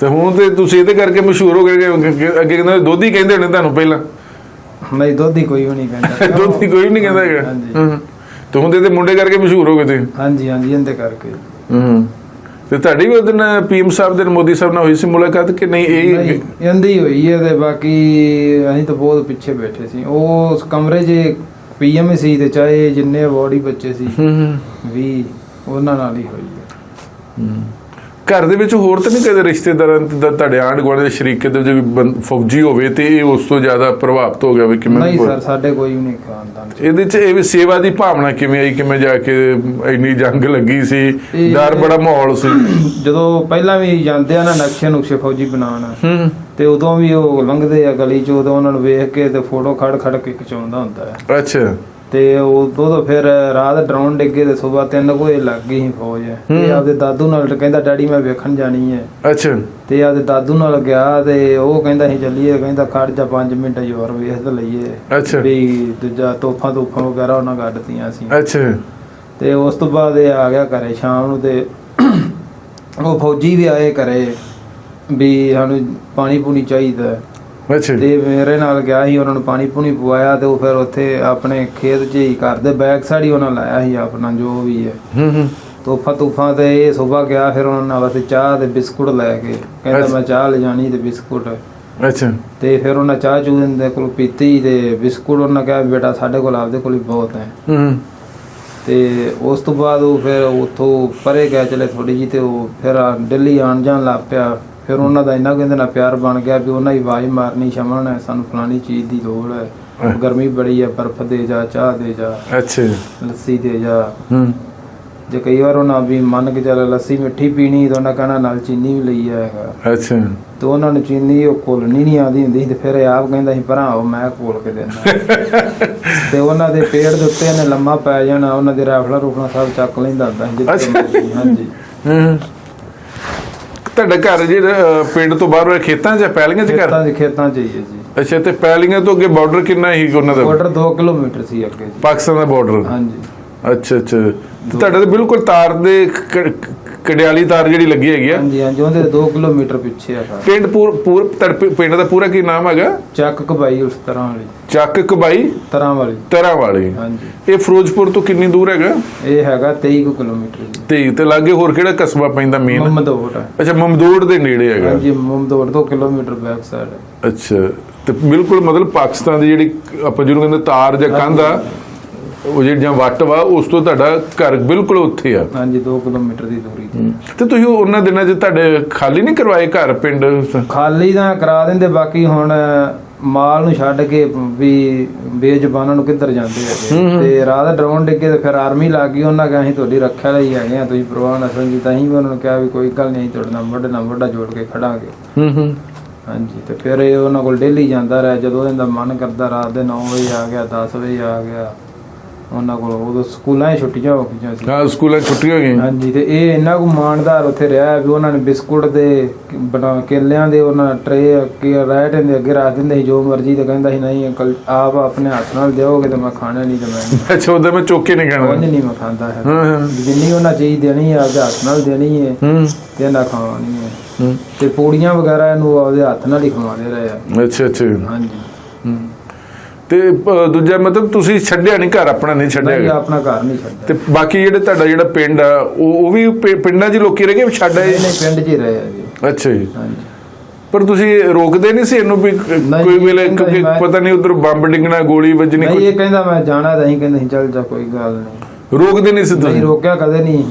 ਤੇ ਹੁਣ ਤੇ ਤੁਸੀਂ ਇਹਦੇ ਕਰਕੇ ਮਸ਼ਹੂਰ ਹੋ ਗਏ ਅੱਗੇ- ਕਹਿੰਦੇ ਦੁੱਧ ਕਹਿੰਦੇ ਹੋਣੇ ਤੁਹਾਨੂੰ ਪਹਿਲਾਂ? ਨਹੀਂ ਦੁੱਧ ਕੋਈ ਵੀ ਨਹੀਂ ਕਹਿੰਦਾ। ਦੁੱਧ ਕੋਈ ਵੀ ਨਹੀਂ ਕਹਿੰਦਾ ਹੈਗਾ। ਹਾਂਜੀ। ਤੇ ਹੁਣ ਤੇ ਮੁੰਡੇ ਕਰਕੇ ਮਸ਼ਹੂਰ ਹੋ ਗਏ ਤੇ ਹਾਂਜੀ ਹਾਂਜੀ ਇਹਦੇ ਕਰਕੇ। ਹੂੰ। ਤੇ ਤੁਹਾਡੀ ਵੀ ਉਹਦੇ ਨਾਲ ਪੀਐਮ ਸਾਹਿਬ ਦੇ ਮੋਦੀ ਸਾਹਿਬ ਨਾਲ ਹੋਈ ਸੀ ਮੁਲਾਕਾਤ ਕਿ ਨਹੀਂ? ਇਹ ਇਹਦੀ ਹੋਈ ਹੈ ਤੇ ਬਾਕੀ ਅਸੀਂ ਤਾਂ ਬਹੁਤ ਪਿੱਛੇ ਬੈਠੇ ਸੀ। ਉਹ ਉਸ ਕਮਰੇ 'ਚ ਪੀਐਮ ਸੀ ਤੇ ਚਾਹੇ ਜਿੰਨੇ ਅਵਾਰਡ ਬੱਚੇ ਸੀ ਹੂੰ ਹੂੰ। ਵੀ ਉਹਨਾਂ ਨਾਲ ਹੀ ਹੋਈ ਹੈ। ਘਰ ਦੇ ਵਿੱਚ ਹੋਰ ਤਾਂ ਨਹੀਂ ਕਦੇ ਰਿਸ਼ਤੇਦਾਰਾਂ ਦਾ ਤੁਹਾਡੇ ਆਂਢ ਗੁਆਂਢ ਦੇ ਸ਼ਰੀਕੇ ਦੇ ਜੇ ਫੌਜੀ ਹੋਵੇ ਤੇ ਇਹ ਉਸ ਤੋਂ ਜ਼ਿਆਦਾ ਪ੍ਰਭਾਵਿਤ ਹੋ ਗਿਆ ਵੀ ਕਿਵੇਂ ਨਹੀਂ ਸਰ ਸਾਡੇ ਕੋਈ ਵੀ ਨਹੀਂ ਖਾਨਦਾਨ ਇਹਦੇ ਚ ਇਹ ਵੀ ਸੇਵਾ ਦੀ ਭਾਵਨਾ ਕਿਵੇਂ ਆਈ? ਕਿਵੇਂ ਜਾ ਕੇ ਇੰਨੀ ਜੰਗ ਲੱਗੀ ਸੀ? ਡਰ ਬੜਾ ਮਾਹੌਲ ਸੀ। ਜਦੋਂ ਪਹਿਲਾਂ ਵੀ ਜਾਂਦੇ ਆ ਨਾ ਨਕਸ਼ੇ ਨੁਕਸ਼ੇ ਫੌਜੀ ਬਣਾਉਣ। ਹੂੰ। ਤੇ ਉਦੋਂ ਵੀ ਉਹ ਲੰਘਦੇ ਆ ਗਲੀ 'ਚ ਉਦੋਂ ਉਹਨਾਂ ਨੂੰ ਵੇਖ ਕੇ ਤੇ ਫੋਟੋ ਖੜ ਖੜ ਕੇ ਖਿਚਾਉਂਦਾ ਹੁੰਦਾ ਹੈ। ਅੱਛਾ। ਤੇ ਉਦੋਂ ਤੋਂ ਫਿਰ ਰਾਤ ਡਰਾਉਣ ਡਿੱਗੇ ਤੇ ਸਵੇਰ 3 ਵਜੇ ਲੱਗ ਗਈ ਸੀ ਫੌਜ। ਤੇ ਆਪਦੇ ਦਾਦੂ ਨਾਲ ਕਹਿੰਦਾ ਡੈਡੀ ਮੈਂ ਵੇਖਣ ਜਾਣੀ ਹੈ। ਅੱਛਾ। ਤੇ ਆਪਦੇ ਦਾਦੂ ਨਾਲ ਗਿਆ ਤੇ ਉਹ ਕਹਿੰਦਾ ਸੀ ਚੱਲੀਏ। ਕਹਿੰਦਾ ਖੜ ਜਾ 5 ਮਿੰਟ ਹੋਰ ਵੇਖ ਤੇ ਲਈਏ। ਅੱਛਾ। ਵੀ ਦੂਜਾ ਤੋਹਫਾ ਤੋਹਫਾ ਵਗੈਰਾ ਉਹਨਾਂ ਕੱਢਤੀਆਂ ਸੀ। ਅੱਛਾ। ਤੇ ਉਸ ਤੋਂ ਬਾਅਦ ਇਹ ਆ ਗਿਆ ਘਰੇ ਸ਼ਾਮ ਨੂੰ ਤੇ ਉਹ ਫੌਜੀ ਵੀ ਆਏ ਘਰੇ ਵੀ ਸਾਨੂੰ ਪਾਣੀ ਪੂਣੀ ਚਾਹੀਦਾ। ਅੱਛਾ ਤੇ ਮੇਰੇ ਨਾਲ ਗਿਆ ਸੀ ਉਹਨਾਂ ਨੂੰ ਪਾਣੀ ਪੂਣੀ ਪਵਾਇਆ ਤੇ ਉਹ ਫਿਰ ਉੱਥੇ ਆਪਣੇ ਖੇਤ 'ਚ ਹੀ ਘਰ ਦੇ ਬੈਕ ਸਾਈਡ ਹੀ ਉਹਨਾਂ ਲਾਇਆ ਸੀ ਆਪਣਾ ਜੋ ਵੀ ਹੈ। ਹੂੰ ਹੂੰ। ਤੂਫਾ ਤੇ ਇਹ ਸਵੇਰ ਗਿਆ ਫਿਰ ਉਹਨਾਂ ਨਾਲ ਵਾਸਤੇ ਚਾਹ ਤੇ ਬਿਸਕੁਟ ਲੈ ਕੇ ਕਹਿੰਦਾ। ਮੈਂ ਚਾਹ ਲੈ ਜਾਣੀ ਤੇ ਬਿਸਕੁਟ। ਅੱਛਾ। ਤੇ ਫਿਰ ਉਹਨਾਂ ਚਾਹ ਚੂਹ ਦੇ ਕੋਲ ਪੀਤੀ ਤੇ ਬਿਸਕੁਟ ਉਹਨਾਂ ਕਿਹਾ ਬੇਟਾ ਸਾਡੇ ਕੋਲ ਆਪਦੇ ਕੋਲ ਹੀ ਬਹੁਤ ਹੈ। ਹੂੰ ਤੇ ਉਸ ਤੋਂ ਬਾਅਦ ਉਹ ਫਿਰ ਉੱਥੋਂ ਪਰੇ ਗਿਆ ਚਲੇ ਥੋੜੀ ਜੀ ਤੇ ਉਹ ਫਿਰ ਦਿੱਲੀ ਆਣ ਜਾਣ ਲੱਗ ਪਿਆ। ਫਿਰ ਉਹਨਾਂ ਦਾ ਇੰਨਾ ਕਹਿੰਦੇ ਨਾਲ ਪਿਆਰ ਬਣ ਗਿਆ ਵੀ ਉਹਨਾਂ ਦੀ ਆਵਾਜ਼ ਮਾਰਨੀ ਸ਼ਮਨ ਹੈ ਸਾਨੂੰ ਫਲਾਣੀ ਚੀਜ਼ ਦੀ ਲੋੜ ਹੈ। ਗਰਮੀ ਬੜੀ ਹੈ ਬਰਫ਼ ਦੇ ਜਾ ਚਾਹ ਦੇ ਜਾ ਅੱਛਾ ਲੱਸੀ ਦੇ ਜਾ। ਹੂੰ। ਜੇ ਕਈ ਵਾਰ ਉਹਨਾਂ ਵੀ ਮੰਨ ਕੇ ਚੱਲ ਲੱਸੀ ਮਿੱਠੀ ਪੀਣੀ ਤਾਂ ਉਹਨਾਂ ਕਹਿਣਾ ਨਾਲ ਚੀਨੀ ਵੀ ਲਈ ਆਏਗਾ ਅੱਛਾ। ਤੇ ਉਹਨਾਂ ਨੂੰ ਚੀਨੀ ਉਹ ਘੋਲਣੀ ਨਹੀਂ ਆਉਂਦੀ ਹੁੰਦੀ ਤੇ ਫਿਰ ਆਪ ਕਹਿੰਦਾ ਸੀ ਭਰਾ ਆਓ ਮੈਂ ਘੋਲ ਕੇ ਦਿੰਦਾ। ਤੇ ਉਹਨਾਂ ਦੇ ਪੇੜ ਦੇ ਉੱਤੇ ਇਹਨੇ ਲੰਮਾ ਪੈ ਜਾਣਾ ਉਹਨਾਂ ਦੇ ਰਾਫਲਾ ਰੂਫਲਾ ਸਭ ਚੱਕ ਲੈਂਦਾ ਹੁੰਦਾ ਹਾਂਜੀ। ਹਾਂ। ਤੁਹਾਡਾ ਘਰ ਜਿਹੜਾ ਪਿੰਡ ਤੋਂ ਬਾਹਰ ਹੋਇਆ ਖੇਤਾਂ 'ਚ ਆ, ਪੈਲੀਆਂ 'ਚ ਘਰ? ਖੇਤਾਂ ਦੇ ਖੇਤਾਂ ਚ ਹੀ ਹੈ ਜੀ। ਅੱਛਾ ਤੇ ਪੈਲੀਆਂ ਤੋਂ ਅੱਗੇ ਬਾਰਡਰ ਕਿੰਨਾ ਸੀ ਉਹਨਾਂ ਦਾ? ਬਾਰਡਰ 2 ਕਿਲੋਮੀਟਰ ਸੀ ਅੱਗੇ ਜੀ। ਪਾਕਿਸਤਾਨ ਦਾ ਬਾਰਡਰ ਹਾਂਜੀ। ਅੱਛਾ ਅੱਛਾ। ਤੇ ਤੁਹਾਡੇ ਤਾਂ ਬਿਲਕੁਲ ਤਾਰ ਦੇ ਕ- ਕ- ਕੜਿਆਲੀ ਤਾਰ ਜਿਹੜੀ ਲੱਗੀ ਹੈਗੀ ਆ। ਹਾਂਜੀ ਹਾਂਜੀ ਉਹਦੇ 2 ਕਿਲੋਮੀਟਰ ਪਿੱਛੇ ਆ ਘਰ। ਪਿੰਡ ਪੂਰ ਪੂਰ ਪਿੰਡ ਦਾ ਪੂਰਾ ਕੀ ਨਾਮ ਹੈਗਾ? ਚੱਕ ਕਬਾਈ ਉਸ ਤਰ੍ਹਾਂ ਵਾਲੀ। ਚੱਕ ਕਬਾਈ ਤਰ੍ਹਾਂ ਵਾਲੀ। ਤਰਾ ਵਾਲੀ। ਹਾਂਜੀ। ਇਹ ਫਿਰੋਜ਼ਪੁਰ ਤੋਂ ਕਿੰਨੀ ਦੂਰ ਹੈਗਾ? ਇਹ ਹੈਗਾ 23 ਕੁ ਕਿਲੋਮੀਟਰ ਜੀ। ਤੇ ਤੇ ਲਾਗੇ ਹੋਰ ਕਿਹੜਾ ਕਸਬਾ ਪੈਂਦਾ ਮੇਨ ਮਮਦੋੜ। ਅੱਛਾ ਮਮਦੂੜ ਦੇ ਨੇੜੇ ਹੈਗਾ। ਹਾਂਜੀ ਮਮਦੋੜ 2 ਕਿਲੋਮੀਟਰ ਬੈਕ ਸਾਈਡ ਅੱਛਾ ਤੇ ਬਿਲਕੁਲ ਮਤਲਬ ਪਾਕਿਸਤਾਨ ਦੀ ਜਿਹੜੀ ਆਪਾਂ ਜਿਹਨੂੰ ਕਹਿੰਦੇ ਤਾਰ ਜਾਂ ਕੰਧ ਆ ਉਹ ਜਿਹੜੀ ਜਾਂ ਵੱਟ ਵਾ ਉਸ ਤੋਂ ਤੁਹਾਡਾ ਘਰ ਬਿਲਕੁਲ ਉੱਥੇ ਆ। ਹਾਂਜੀ 2 ਕਿਲੋਮੀਟਰ ਦੀ ਦੂਰੀ ਤੇ। ਤੇ ਤੁਸੀਂ ਉਹਨਾਂ ਦਿਨਾਂ 'ਚ ਤੁਹਾਡੇ ਖਾਲੀ ਨਹੀਂ ਕਰਵਾਏ ਘਰ ਪਿੰਡ? ਖਾਲੀ ਤਾਂ ਕਰਾ ਦਿੰਦੇ ਬਾਕੀ ਹੁਣ ਮਾਲ ਨੂੰ ਛੱਡ ਕੇ ਵੀ ਬੇਜ਼ਬਾਨਾਂ ਨੂੰ ਕਿੱਧਰ ਜਾਂਦੇ ਹੈਗੇ। ਤੇ ਰਾਤ ਡਰਾਉਣ ਡਿੱਗੇ ਤੇ ਫਿਰ ਆਰਮੀ ਲੱਗ ਗਈ ਉਹਨਾਂ ਕਹੇ ਅਸੀਂ ਤੁਹਾਡੀ ਰੱਖਿਆ ਲਈ ਹੈਗੇ ਆ ਤੁਸੀਂ ਪ੍ਰਵਾਹ ਨਾ ਸਮਝੀ। ਤਾਂ ਹੀ ਉਹਨਾਂ ਨੂੰ ਕਿਹਾ ਵੀ ਕੋਈ ਗੱਲ ਨਹੀਂ ਤੁਹਾਡੇ ਨਾਲ ਵੱਡੇ ਨਾਲ ਵੱਡਾ ਜੋੜ ਕੇ ਖੜਾਂਗੇ। ਹੂੰ ਹੂੰ। ਹਾਂਜੀ ਤੇ ਫਿਰ ਇਹ ਉਹਨਾਂ ਕੋਲ ਡੇਲੀ ਜਾਂਦਾ ਰਿਹਾ। ਜਦੋਂ ਇਹਦਾ ਮਨ ਕਰਦਾ ਰਾਤ ਦੇ 9 ਵਜੇ ਆ ਗਿਆ 10 ਵਜੇ ਆ ਗਿਆ ਉਹਨਾਂ ਕੋਲ ਉਦੋਂ ਸਕੂਲਾਂ 'ਚ ਛੁੱਟੀਆਂ ਹੋ ਗਈਆਂ ਸੀ। ਹਾਂ ਸਕੂਲਾਂ 'ਚ ਛੁੱਟੀਆਂ ਹੋ ਗਈਆਂ। ਹਾਂਜੀ ਤੇ ਇਹ ਇੰਨਾ ਕੁ ਮਾਣਦਾਰ ਉੱਥੇ ਰਿਹਾ ਵੀ ਉਹਨਾਂ ਨੇ ਬਿਸਕੁਟ ਦੇ ਬਣਾ ਕੇਲਿਆਂ ਦੇ ਉਹਨਾਂ ਟਰੇ ਕਿ ਰਾਈਟ ਦੇ ਅੱਗੇ ਰੱਖ ਦਿੰਦੇ ਸੀ ਜੋ ਮਰਜ਼ੀ ਤੇ ਕਹਿੰਦਾ ਸੀ ਨਹੀਂ ਅੰਕਲ ਆਪ ਆਪਣੇ ਹੱਥ ਨਾਲ ਦਿਓਗੇ ਤੇ ਮੈਂ ਖਾਣਾ ਨਹੀਂ ਤੇ ਮੈਂ ਅੱਛਾ ਉਹਦੇ ਮੈਂ ਚੁੱਕ ਨਹੀਂ ਖਾਣਾ। ਨਹੀਂ ਮੈਂ ਖਾਂਦਾ ਹੈ ਹਾਂ। ਹਾਂ ਜਿੰਨੀ ਉਹਨਾਂ ਚੀਜ਼ ਦੇਣੀ ਹੈ ਆਪਦੇ ਹੱਥ ਨਾਲ ਦੇਣੀ ਹੈ ਹੂੰ। ਤੇ ਨਾ ਖਾਣੀ ਹੈ। ਹੂੰ। ਤੇ ਪੂੜੀਆਂ ਵਗੈਰਾ ਇਹਨੂੰ ਆਪਦੇ ਹੱਥ ਨਾਲ ਹੀ ਖਵਾਉਂਦੇ ਰਹੇ ਆ। ਅੱਛਾ ਅੱਛਾ। ਹਾਂਜੀ। ਤੇ ਦੂਜਾ ਮਤਲਬ ਤੁਸੀਂ ਛੱਡਿਆ ਨਹੀਂ ਘਰ ਆਪਣਾ ਨਹੀਂ ਛੱਡਿਆ ਨਹੀਂ। ਆਪਣਾ ਘਰ ਨਹੀਂ ਛੱਡਦਾ ਤੇ ਬਾਕੀ ਜਿਹੜੇ ਤੁਹਾਡਾ ਜਿਹੜਾ ਪਿੰਡ ਆ ਉਹ ਉਹ ਵੀ ਪਿੰਡਾਂ 'ਚ ਲੋਕੀ ਰਹਿ ਗਏ ਛੱਡ ਆਏ? ਨਹੀਂ ਪਿੰਡ 'ਚ ਹੀ ਰਹੇ ਆ ਜੀ। ਅੱਛਾ ਜੀ। ਹਾਂਜੀ। ਪਰ ਤੁਸੀਂ ਰੋਕਦੇ ਨਹੀਂ ਸੀ ਇਹਨੂੰ ਵੀ ਕੋਈ ਵੇਲੇ ਕਿਉਂਕਿ ਪਤਾ ਨਹੀਂ ਉਧਰ ਬੰਬ ਡਿੱਗਣਾ ਗੋਲੀ ਵੱਜਣੀ ਨਹੀਂ ਕੋਈ ਇਹ ਕਹਿੰਦਾ ਮੈਂ ਜਾਣਾ ਤਾਂ ਅਸੀਂ ਕਹਿੰਦੇ ਚੱਲ ਜਾ ਕੋਈ ਗੱਲ ਨਹੀਂ। ਰੋਕਦੇ ਨਹੀਂ ਸੀ ਨਹੀਂ ਤੁਸੀਂ? ਰੋਕਿਆ ਕਦੇ ਨਹੀਂ।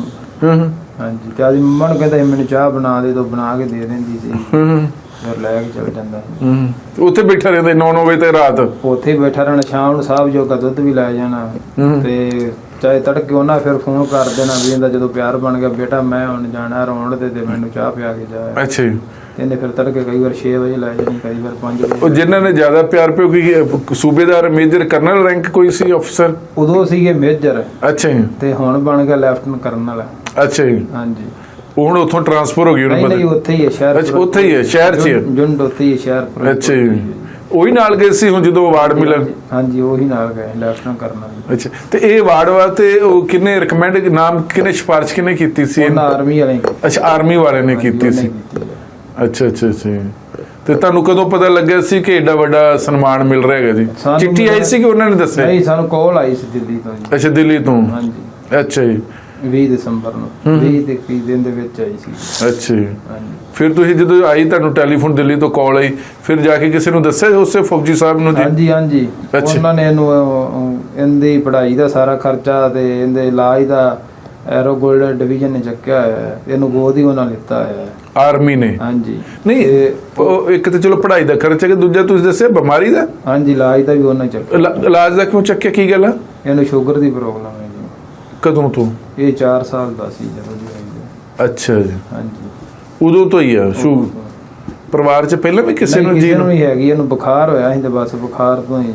ਹੂੰ ਹੂੰ। ਹਾਂਜੀ ਤੇ ਆਦੀ ਮੰਮਾ ਨੂੰ ਕਹਿੰਦਾ ਮੈਨੂੰ ਚਾਹ ਬਣਾ ਦੇ ਦੋ ਬਣਾ ਕੇ ਦੇ ਦਿੰਦੀ ਸੀ। ਹੂੰ, ਹੂੰ। ਫਿਰ ਲੈ ਕੇ ਚਲ ਜਾਂਦਾ। ਹੂੰ। ਉੱਥੇ ਬੈਠਾ ਰਹਿੰਦਾ 9-9 ਵਜੇ ਤੇ ਰਾਤ। ਉੱਥੇ ਹੀ ਬੈਠਾ ਰਹਿਣਾ ਸ਼ਾਮ ਨੂੰ ਸਾਹਿਬ ਜੋਗਾ ਦੁੱਧ ਵੀ ਲੈ ਜਾਣਾ। ਹੂੰ। ਤੇ ਚਾਹੇ ਤੜਕੇ ਉਹਨਾਂ ਫਿਰ ਫੋਨ ਕਰ ਦੇਣਾ ਵੀ ਇਹਦਾ ਜਦੋਂ ਪਿਆਰ ਬਣ ਗਿਆ ਬੇਟਾ ਮੈਂ ਹੁਣ ਜਾਣਾ ਰੌਣ ਤੇ ਤੇ ਮੈਨੂੰ ਚਾਹ ਪਿਆ ਕੇ ਜਾ। ਅੱਛਾ ਜੀ। ਤੇ ਇਹਨੇ ਫਿਰ ਤੜਕੇ ਕਈ ਵਾਰ 6 ਵਜੇ ਲੈ ਜਾਣੀ ਕਈ ਵਾਰ 5 ਉਹ ਵਜੇ ਜਿਨ੍ਹਾਂ ਨੇ ਜ਼ਿਆਦਾ ਪਿਆਰ ਪਿਓ ਕੀ ਸੂਬੇਦਾਰ ਮੇਜਰ ਕਰਨਲ ਰੈਂਕ ਕੋਈ ਸੀ ਅਫਸਰ ਉਦੋਂ ਸੀਗੇ ਮੇਜਰ। ਅੱਛਾ ਜੀ। ਤੇ ਹੁਣ ਬਣ ਗਿਆ ਲੈਫਟਨ ਕਰਨਲ। ਅੱਛਾ ਜੀ। ਹਾਂਜੀ। ਉਹ ਹੁਣ ਉੱਥੋਂ ਟਰਾਂਸਫਰ ਹੋ ਗਈ ਉਹਨੂੰ ਨਹੀਂ ਉੱਥੇ ਹੀ ਹੈ ਸ਼ਹਿਰ ਅੱਛਾ, ਉੱਥੇ ਹੀ ਹੈ, ਸ਼ਹਿਰ 'ਚ। ਜੁੰਡ- ਉੱਥੇ ਹੀ ਹੈ, ਸ਼ਹਿਰ ਅੱਛਾ ਜੀ। ਉਹੀ ਨਾਲ ਗਏ ਸੀ ਹੁਣ ਜਦੋਂ ਅਵਾਰਡ। ਮਿਲਣ? ਹਾਂਜੀ ਉਹੀ ਨਾਲ ਗਏ ਲੈਫਟਨ ਕਰਨਲ ਅੱਛਾ ਤੇ ਇਹ ਅਵਾਰਡ ਵਾਸਤੇ ਉਹ ਕਿੰਨੇ ਰეკਮੈਂਡ ਨਾਮ ਕਿੰਨੇ ਸਿਫਾਰਿਸ਼ ਕਿੰਨੇ ਕੀਤੀ ਸੀ? ਉਹਨਾਂ ਆਰਮੀ ਵਾਲੇ ਅੱਛਾ ਆਰਮੀ ਵਾਲਿਆਂ ਨੇ ਕੀਤੀ ਸੀ। ਅੱਛਾ ਅੱਛਾ ਅੱਛਾ ਤੇ ਤੁਹਾਨੂੰ ਕਦੋਂ ਪਤਾ ਲੱਗਿਆ ਸੀ ਕਿ ਏਡਾ ਵੱਡਾ ਸਨਮਾਨ ਮਿਲ ਰਿਹਾ ਹੈਗਾ ਜੀ? ਚਿੱਠੀ ਆਈ ਸੀ ਕਿ ਉਹਨਾਂ ਨੇ ਦੱਸਿਆ? ਨਹੀਂ ਸਾਨੂੰ ਕਾਲ ਆਈ ਸੀ ਦਿੱਲੀ ਤੋਂ ਜੀ। ਅੱਛਾ ਦਿੱਲੀ ਤੋਂ। ਹਾਂਜੀ। ਅੱਛਾ ਜੀ। 20 ਦਸੰਬਰ ਨੂੰ। 20 ਦੇ 30 ਦਿਨ ਦੇ ਵਿੱਚ ਆਈ ਸੀ। ਅੱਛਾ ਜੀ। ਹਾਂਜੀ। ਫਿਰ ਤੁਸੀਂ ਜਦੋਂ ਆਈ ਤੁਹਾਨੂੰ ਟੈਲੀਫੋਨ ਦਿੱਲੀ ਤੋਂ ਕਾਲ ਆਈ ਫਿਰ ਜਾ ਕੇ ਕਿਸੇ ਨੂੰ ਦੱਸਿਆ ਉਸੇ ਫੌਜੀ ਸਾਹਿਬ ਨੂੰ ਜੀ? ਹਾਂਜੀ ਹਾਂਜੀ। ਅੱਛਾ। ਉਹਨਾਂ ਨੇ ਇਹਨੂੰ ਅਹ, ਇਹਦੀ ਪੜ੍ਹਾਈ ਦਾ ਸਾਰਾ ਖਰਚਾ ਤੇ ਇਹਦੇ ਇਲਾਜ ਦਾ ਐਰੋ ਗੋਲਡ ਡਿਵੀਜ਼ਨ ਨੇ ਚੱਕਿਆ ਹੋਇਆ ਹੈ। ਇਹਨੂੰ ਗੋਦ ਹੀ ਉਹਨਾਂ ਲਿੱਤਾ ਹੋਇਆ ਹੈ। ਆਰਮੀ ਨੇ? ਹਾਂਜੀ। ਨਹੀਂ ਉਹ ਇੱਕ ਤੇ ਚਲੋ ਪੜ੍ਹਾਈ ਦਾ ਖਰਚਾ ਕਿ ਦੂਜਾ ਤੁਸੀਂ ਦੱਸਿਆ ਬਿਮਾਰੀ ਦਾ? ਹਾਂਜੀ ਇਲਾਜ ਦਾ ਵੀ ਉਹਨਾਂ ਚੱਕਿਆ। ਇਲਾ- ਇਲਾਜ ਦਾ ਕਿਉਂ ਚੱਕਿਆ? ਕੀ ਗੱਲ ਆ? ਇਹਨੂੰ ਸ਼ੂਗਰ ਦੀ ਪ੍ਰੋਬਲਮ ਹੈ ਜੀ। ਕਦੋਂ ਤੋਂ? ਇਹ 4 ਸਾਲ ਦਾ ਸੀ ਜਦੋਂ ਦੀ ਹੈ। ਅੱਛਾ ਜੀ। ਹਾਂਜੀ। ਉਦੋਂ ਤੋਂ ਹੀ ਆ ਸ਼ੂ ਪਰਿਵਾਰ ਚ ਪਹਿਲਾਂ ਵੀ ਕਿਸੇ ਨੂੰ ਜੀ ਨੂੰ ਹੀ ਹੈਗੀ ਇਹਨੂੰ ਬੁਖਾਰ ਹੋਇਆ ਸੀ ਤੇ ਬਸ ਬੁਖਾਰ ਤੋਂ ਹੀ